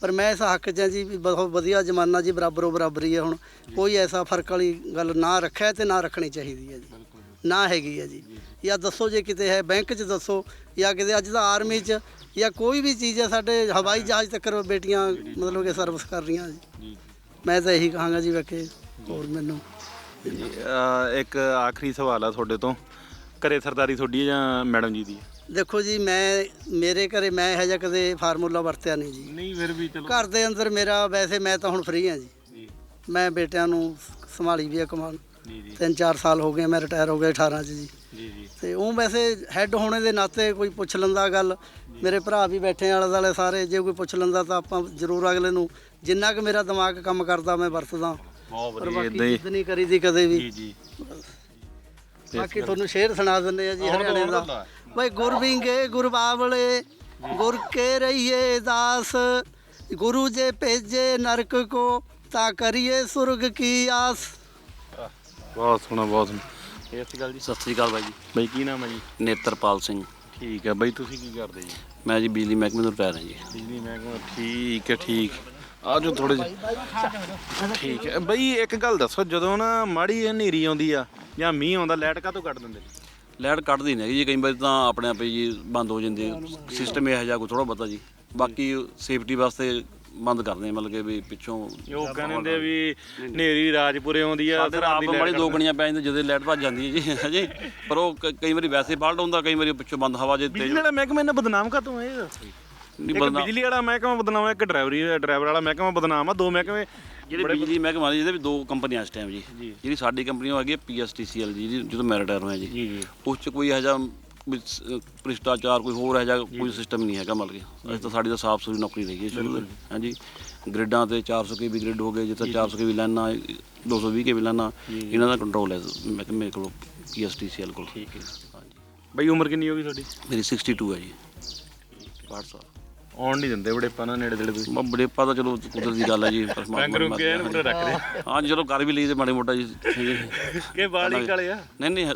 ਪਰ ਮੈਂ ਇਸ ਹੱਕ 'ਚ ਹਾਂ ਜੀ ਵੀ ਬਹੁਤ ਵਧੀਆ ਜ਼ਮਾਨਾ ਜੀ ਬਰਾਬਰੋ ਬਰਾਬਰੀ ਹੈ ਹੁਣ। ਕੋਈ ਐਸਾ ਫ਼ਰਕ ਵਾਲੀ ਗੱਲ ਨਾ ਰੱਖਿਆ ਤੇ ਨਾ ਰੱਖਣੀ ਚਾਹੀਦੀ ਹੈ ਜੀ। ਨਾ ਹੈਗੀ ਹੈ ਜੀ। ਜਾਂ ਦੱਸੋ ਜੇ ਕਿਤੇ ਹੈ ਬੈਂਕ 'ਚ ਦੱਸੋ ਜਾਂ ਕਿਤੇ ਅੱਜ ਦਾ ਆਰਮੀ 'ਚ ਜਾਂ ਕੋਈ ਵੀ ਚੀਜ਼ ਹੈ ਸਾਡੇ ਹਵਾਈ ਜਹਾਜ਼ ਤੱਕ ਬੇਟੀਆਂ ਮਤਲਬ ਕਿ ਸਰਵਿਸ ਕਰ ਰਹੀਆਂ ਜੀ। ਮੈਂ ਤਾਂ ਇਹੀ ਕਹਾਂਗਾ ਜੀ ਵੇਖੇ ਹੋਰ ਮੈਨੂੰ ਇੱਕ ਆਖਰੀ ਸਵਾਲ ਆ ਤੁਹਾਡੇ ਤੋਂ। ਘਰੇ ਸਰਦਾਰੀ ਤੁਹਾਡੀ ਹੈ ਜਾਂ ਮੈਡਮ ਜੀ ਦੀ ਦੇਖੋ ਜੀ ਮੈਂ ਮੇਰੇ ਘਰੇ ਮੈਂ ਇਹੋ ਜਿਹਾ ਕਦੇ ਫਾਰਮੂਲਾ ਵਰਤਿਆ ਨਹੀਂ ਜੀ। ਨਹੀਂ ਫਿਰ ਵੀ ਚਲੋ। ਘਰ ਦੇ ਅੰਦਰ ਮੇਰਾ ਵੈਸੇ ਮੈਂ ਤਾਂ ਹੁਣ ਫ੍ਰੀ ਹਾਂ ਜੀ। ਜੀ। ਮੈਂ ਬੇਟਿਆਂ ਨੂੰ ਸੰਭਾਲੀ ਵੀ ਆ ਕਮਾਨ ਜੀ ਜੀ। ਤਿੰਨ ਚਾਰ ਸਾਲ ਹੋ ਗਏ ਮੈਂ ਰਿਟਾਇਰ ਹੋ ਗਿਆ 18 ਚ ਜੀ। ਜੀ ਜੀ। ਤੇ ਉਹ ਵੈਸੇ ਹੈੱਡ ਹੋਣੇ ਦੇ ਨਾਤੇ ਕੋਈ ਪੁੱਛ ਲੈਂਦਾ ਗੱਲ। ਮੇਰੇ ਭਰਾ ਵੀ ਬੈਠੇ ਆਲੇ ਦੁਆਲੇ ਸਾਰੇ ਜੇ ਕੋਈ ਪੁੱਛ ਲੈਂਦਾ ਤਾਂ ਆਪਾਂ ਜ਼ਰੂਰ ਅਗਲੇ ਨੂੰ ਜਿੰਨਾ ਕੁ ਮੇਰਾ ਦਿਮਾਗ ਕੰਮ ਕਰਦਾ ਮੈਂ ਵਰਤਦਾ। ਬਹੁਤ ਪਰ ਵਧੀਆ ਬਾਕੀ ਇਦਾਂ ਹੀ। ਜਿੱਦ ਨਹੀਂ ਕਰੀਦੀ ਕਦੇ ਵੀ। ਜੀ ਜੀ। ਬਾਕੀ ਤੁਹਾਨੂੰ ਸ਼ੇਰ ਸੁਣਾ ਦਿੰਦੇ ਆ ਜੀ ਹਰਿਆਣੇ ਦਾ। ਬਈ ਗੁਰਬਿੰਗੇ ਗੁਰਬਾਵਲੇ ਗੁਰ ਕੇ ਰਹੀਏ ਦਾਸ ਗੁਰੂ ਜੇ ਭੇਜੇ ਨਰਕ ਕੋ ਤਾਂ ਕਰੀਏ ਸੁਰਗ ਕੀ ਆਸ। ਬਹੁਤ ਸੋਹਣਾ ਬਹੁਤ ਸੋਹਣਾ। ਸਤਿ ਸ਼੍ਰੀ ਅਕਾਲ ਜੀ। ਸਤਿ ਸ੍ਰੀ ਅਕਾਲ ਬਾਈ ਜੀ। ਬਾਈ ਕੀ ਨਾਮ ਹੈ ਜੀ? ਨੇਤਰਪਾਲ ਸਿੰਘ। ਠੀਕ ਹੈ। ਬਾਈ ਤੁਸੀਂ ਕੀ ਕਰਦੇ ਜੀ? ਮੈਂ ਜੀ ਬਿਜਲੀ ਮਹਿਕਮੇ ਤੋਂ ਰਿਟਾਇਰ ਹਾਂ ਜੀ। ਬਿਜਲੀ ਮਹਿਕਮਾ ਠੀਕ ਹੈ ਠੀਕ। ਆ ਜਾਓ ਥੋੜੇ ਜਿਹਾ। ਠੀਕ ਹੈ। ਬਈ ਇੱਕ ਗੱਲ ਦੱਸੋ ਜਦੋਂ ਨਾ ਮਾੜੀ ਹਨੇਰੀ ਆਉਂਦੀ ਆ ਜਾਂ ਮੀਂਹ ਆਉਂਦਾ ਲਾਈਟ ਕਾਹਤੋਂ ਕੱਟ ਦਿੰਦੇ? ਨੇ ਲਾਈਟ ਕੱਢਦੀ ਨਹੀਂ ਜੀ ਕਈ ਵਾਰੀ ਤਾਂ ਆਪਣੇ ਆਪੇ ਜੀ ਬੰਦ ਹੋ ਜਾਂਦੀ ਸਿਸਟਮ ਇਹੋ ਜਿਹਾ ਕੋਈ ਥੋੜਾ ਬਹੁਤਾ ਜੀ। ਬਾਕੀ ਸੇਫਟੀ ਵਾਸਤੇ ਬੰਦ ਕਰਦੇ ਮਤਲਬ ਕਿ ਵੀ ਪਿੱਛੋਂ ਉਹ ਕਹਿੰਦੇ ਵੀ ਹਨੇਰੀ ਰਾਜਪੁਰੇ ਆਉਂਦੀ ਆ ਸਾਡੇ ਆਪ ਬੜੀ ਦੋ ਗਣੀਆਂ ਪੈ ਜਾਂਦੀਆਂ ਜਦੋਂ ਲਾਈਟ ਭੱਜ ਜਾਂਦੀ ਹੈ ਜੀ। ਹਾਂਜੀ ਪਰ ਉਹ ਕ- ਕਈ ਵਾਰੀ ਵੈਸੇ ਫਾਲਟ ਹੁੰਦਾ ਕਈ ਵਾਰੀ ਪਿੱਛੋਂ ਬੰਦ ਹਵਾ ਜੇ ਬਿਜਲੀ ਤੇਜ਼ ਵਾਲਾ ਮਹਿਕਮਾ ਇਹਨਾਂ ਬਦਨਾਮ ਕਾਹਤੋਂ ਹੈ ਇਹ? ਨਹੀਂ ਇੱਕ ਬਦਨਾਮ ਬਿਜਲੀ ਵਾਲਾ ਮਹਿਕਮਾ ਬਦਨਾਮ ਹੈ ਇੱਕ ਡਰਾਈਵਰੀ ਡਰਾਈਵਰ ਵਾਲਾ ਮਹਿਕਮਾ ਬਦਨਾਮ ਆ ਦੋ ਮਹਿਕਮੇ ਜਿਹੜੇ ਬਿਜਲੀ ਮਹਿਕਮਾ ਨੇ ਜਿਹਦੇ ਵਿੱਚ ਦੋ ਕੰਪਨੀਆਂ ਇਸ ਟਾਈਮ ਜੀ। ਜਿਹੜੀ ਸਾਡੀ ਕੰਪਨੀ ਉਹ ਹੈਗੀ ਹੈ ਪੀਐਸਟੀਸੀਐਲ ਜੀ ਜਿਹਦੀ- ਜਦੋਂ ਮੈਂ ਰਿਟਾਇਰ ਹੋਇਆ ਜੀ। ਉਸ 'ਚ ਕੋਈ ਇਹੋ ਜਿਹਾ ਵੀ ਸ- ਭ੍ਰਿਸ਼ਟਾਚਾਰ ਕੋਈ ਹੋਰ ਇਹੋ ਜਿਹਾ ਕੋਈ ਸਿਸਟਮ ਨਹੀਂ ਹੈਗਾ ਮਤਲਬ ਕਿ। ਅਸੀਂ ਤਾਂ ਸਾਡੀ ਤਾਂ ਸਾਫ਼ ਸੁਥਰੀ ਨੌਕਰੀ ਰਹੀ ਹੈ ਸ਼ੁਰੂ ਤੋਂ। ਹਾਂਜੀ। ਗ੍ਰਿਡਾਂ ਤੇ 400 ਕੇ ਵੀ ਗ੍ਰਿਡ ਹੋ ਗਏ ਜਿੱਥੇ 400 ਕੇ ਵੀ ਲਾਈਨਾਂ 220 ਕੇ ਵੀ ਲਾਈਨਾਂ ਇਹਨਾਂ ਦਾ ਕੰਟਰੋਲ ਹੈ ਮਹਿਕਮੇ ਕੋਲ ਪੀਐਸਟੀਸੀਐਲ ਕੋਲ। ਠੀਕ ਹੈ। ਹਾਂਜੀ। ਬਈ ਉਮਰ ਕਿੰਨੀ ਹੋ ਗਈ ਤੁਹਾਡੀ? ਮੇਰੀ 62 ਹੈ ਜੀ। 60 ਸਾਲ। ਆਉਣ ਨਹੀਂ ਦਿੰਦੇ ਬੜੇ ਪਾਣਾ ਨੇੜੇ ਦੇੜੇ ਤੁਸੀਂ। ਬ- ਬੜੇਪਾ ਤਾਂ ਚਲੋ ਕੁਦਰਤ ਦੀ ਗੱਲ ਹੈ ਜੀ ਪਰਮਾਤਮਾ ਇਹਨੂੰ ਪੂਰਾ ਰੱਖ ਰਹੇ ਹਾਂ ਜੀ, ਚਲੋ ਕਰ ਵੀ ਲਈ ਤੇ ਮਾੜੇ ਮੋਟਾ ਜੀ। ਕਿ ਵਾਲੀ ਕਾਲੇ ਆ। ਨਹੀਂ ਨਹੀਂ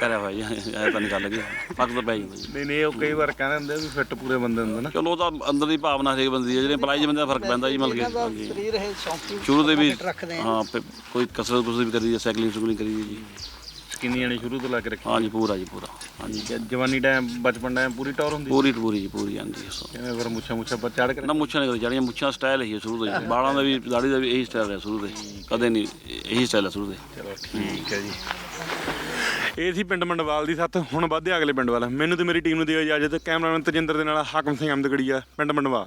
ਕਰਿਆ ਹੋਇਆ ਜੀ ਐ ਤਾਂ ਨਹੀਂ ਗੱਲ ਲੱਗੀ ਫ਼ਰਕ ਤਾਂ ਪੈ ਜਾਂਦਾ ਜੀ। ਨਹੀਂ ਨਹੀਂ ਉਹ ਕਈ ਵਾਰ ਕਹਿੰਦੇ ਹੁੰਦੇ ਆ ਵੀ ਫਿੱਟ ਪੂਰੇ ਬੰਦੇ ਹੁੰਦੇ ਨਾ। ਚਲੋ ਉਹ ਤਾਂ ਅੰਦਰ ਦੀ ਭਾਵਨਾ ਹਰੇਕ ਬੰਦੇ ਦੀ ਹੈ ਜਿਹੜੇ ਪਲਾਈ ਬੰਦੇ ਦਾ ਫ਼ਰਕ ਪੈਂਦਾ ਜੀ ਮਤਲਬ ਕਿ ਹਾਂਜੀ। ਸਰੀਰ ਇਹ ਸ਼ੌਂਕੀ ਸ਼ੁਰੂ ਦੇ ਵੀ ਰੱਖਦੇ ਹਾਂ ਪ- ਕੋਈ ਕਸਰਤ ਕੁਸਰਤ ਵੀ ਕਰੀ ਹੈ ਸਾਈਕਲਿੰਗ ਸੁਕਲਿੰਗ ਕਰੀ ਜੀ। ਕਿੰਨੀ ਆਣੀ ਸ਼ੁਰੂ ਤੋਂ ਲਾ ਕੇ ਰੱਖੀ। ਹਾਂ ਜੀ ਪੂਰਾ ਜੀ ਪੂਰਾ। ਹਾਂਜੀ। ਠੀਕ ਹੈ ਜਵਾਨੀ ਟਾਈਮ ਬਚਪਨ ਟਾਈਮ ਪੂਰੀ ਟੌਰ ਹੁੰਦੀ ਪੂਰੀ ਪੂਰੀ ਜੀ ਪੂਰੀ ਹਾਂਜੀ ਸੋ। ਕਿਵੇਂ ਫਿਰ ਮੁੱਛਾਂ ਮੁੱਛਾਂ ਪਰ ਚੜ ਕੇ ਨਾ ਮੁੱਛਾਂ ਨਹੀਂ ਜਾਣੀਆਂ ਮੁੱਛਾਂ ਸਟਾਈਲ ਹੀ ਹੈ ਸ਼ੁਰੂ ਤੋਂ ਬਾਲਾਂ ਦਾ ਵੀ ਦਾੜੀ ਦਾ ਵੀ ਇਹੀ ਸਟਾਈਲ ਹੈ ਸ਼ੁਰੂ ਤੋਂ ਹੀ। ਕਦੇ ਨਹੀਂ ਇਹੀ ਸਟਾਈਲ ਹੈ ਸ਼ੁਰੂ ਤੋਂ ਹੀ। ਚਲੋ ਠੀਕ ਹੈ ਜੀ। ਇਹ ਸੀ ਪਿੰਡ ਮੰਡਵਾਲ ਦੀ ਸੱਤ ਹੁਣ ਵੱਧਦੇ ਅਗਲੇ ਪਿੰਡ ਵੱਲ। ਮੈਨੂੰ ਤੇ ਮੇਰੀ ਟੀਮ ਨੂੰ ਦਿਓ ਇਜਾਜ਼ਤ। ਕੈਮਰਾਮੈਨ ਤਜਿੰਦਰ ਦੇ ਨਾਲ ਹਾਕਮ ਸਿੰਘ ਅਮਦਗੜੀਆ ਪਿੰਡ ਮੰਡਵਾਲ।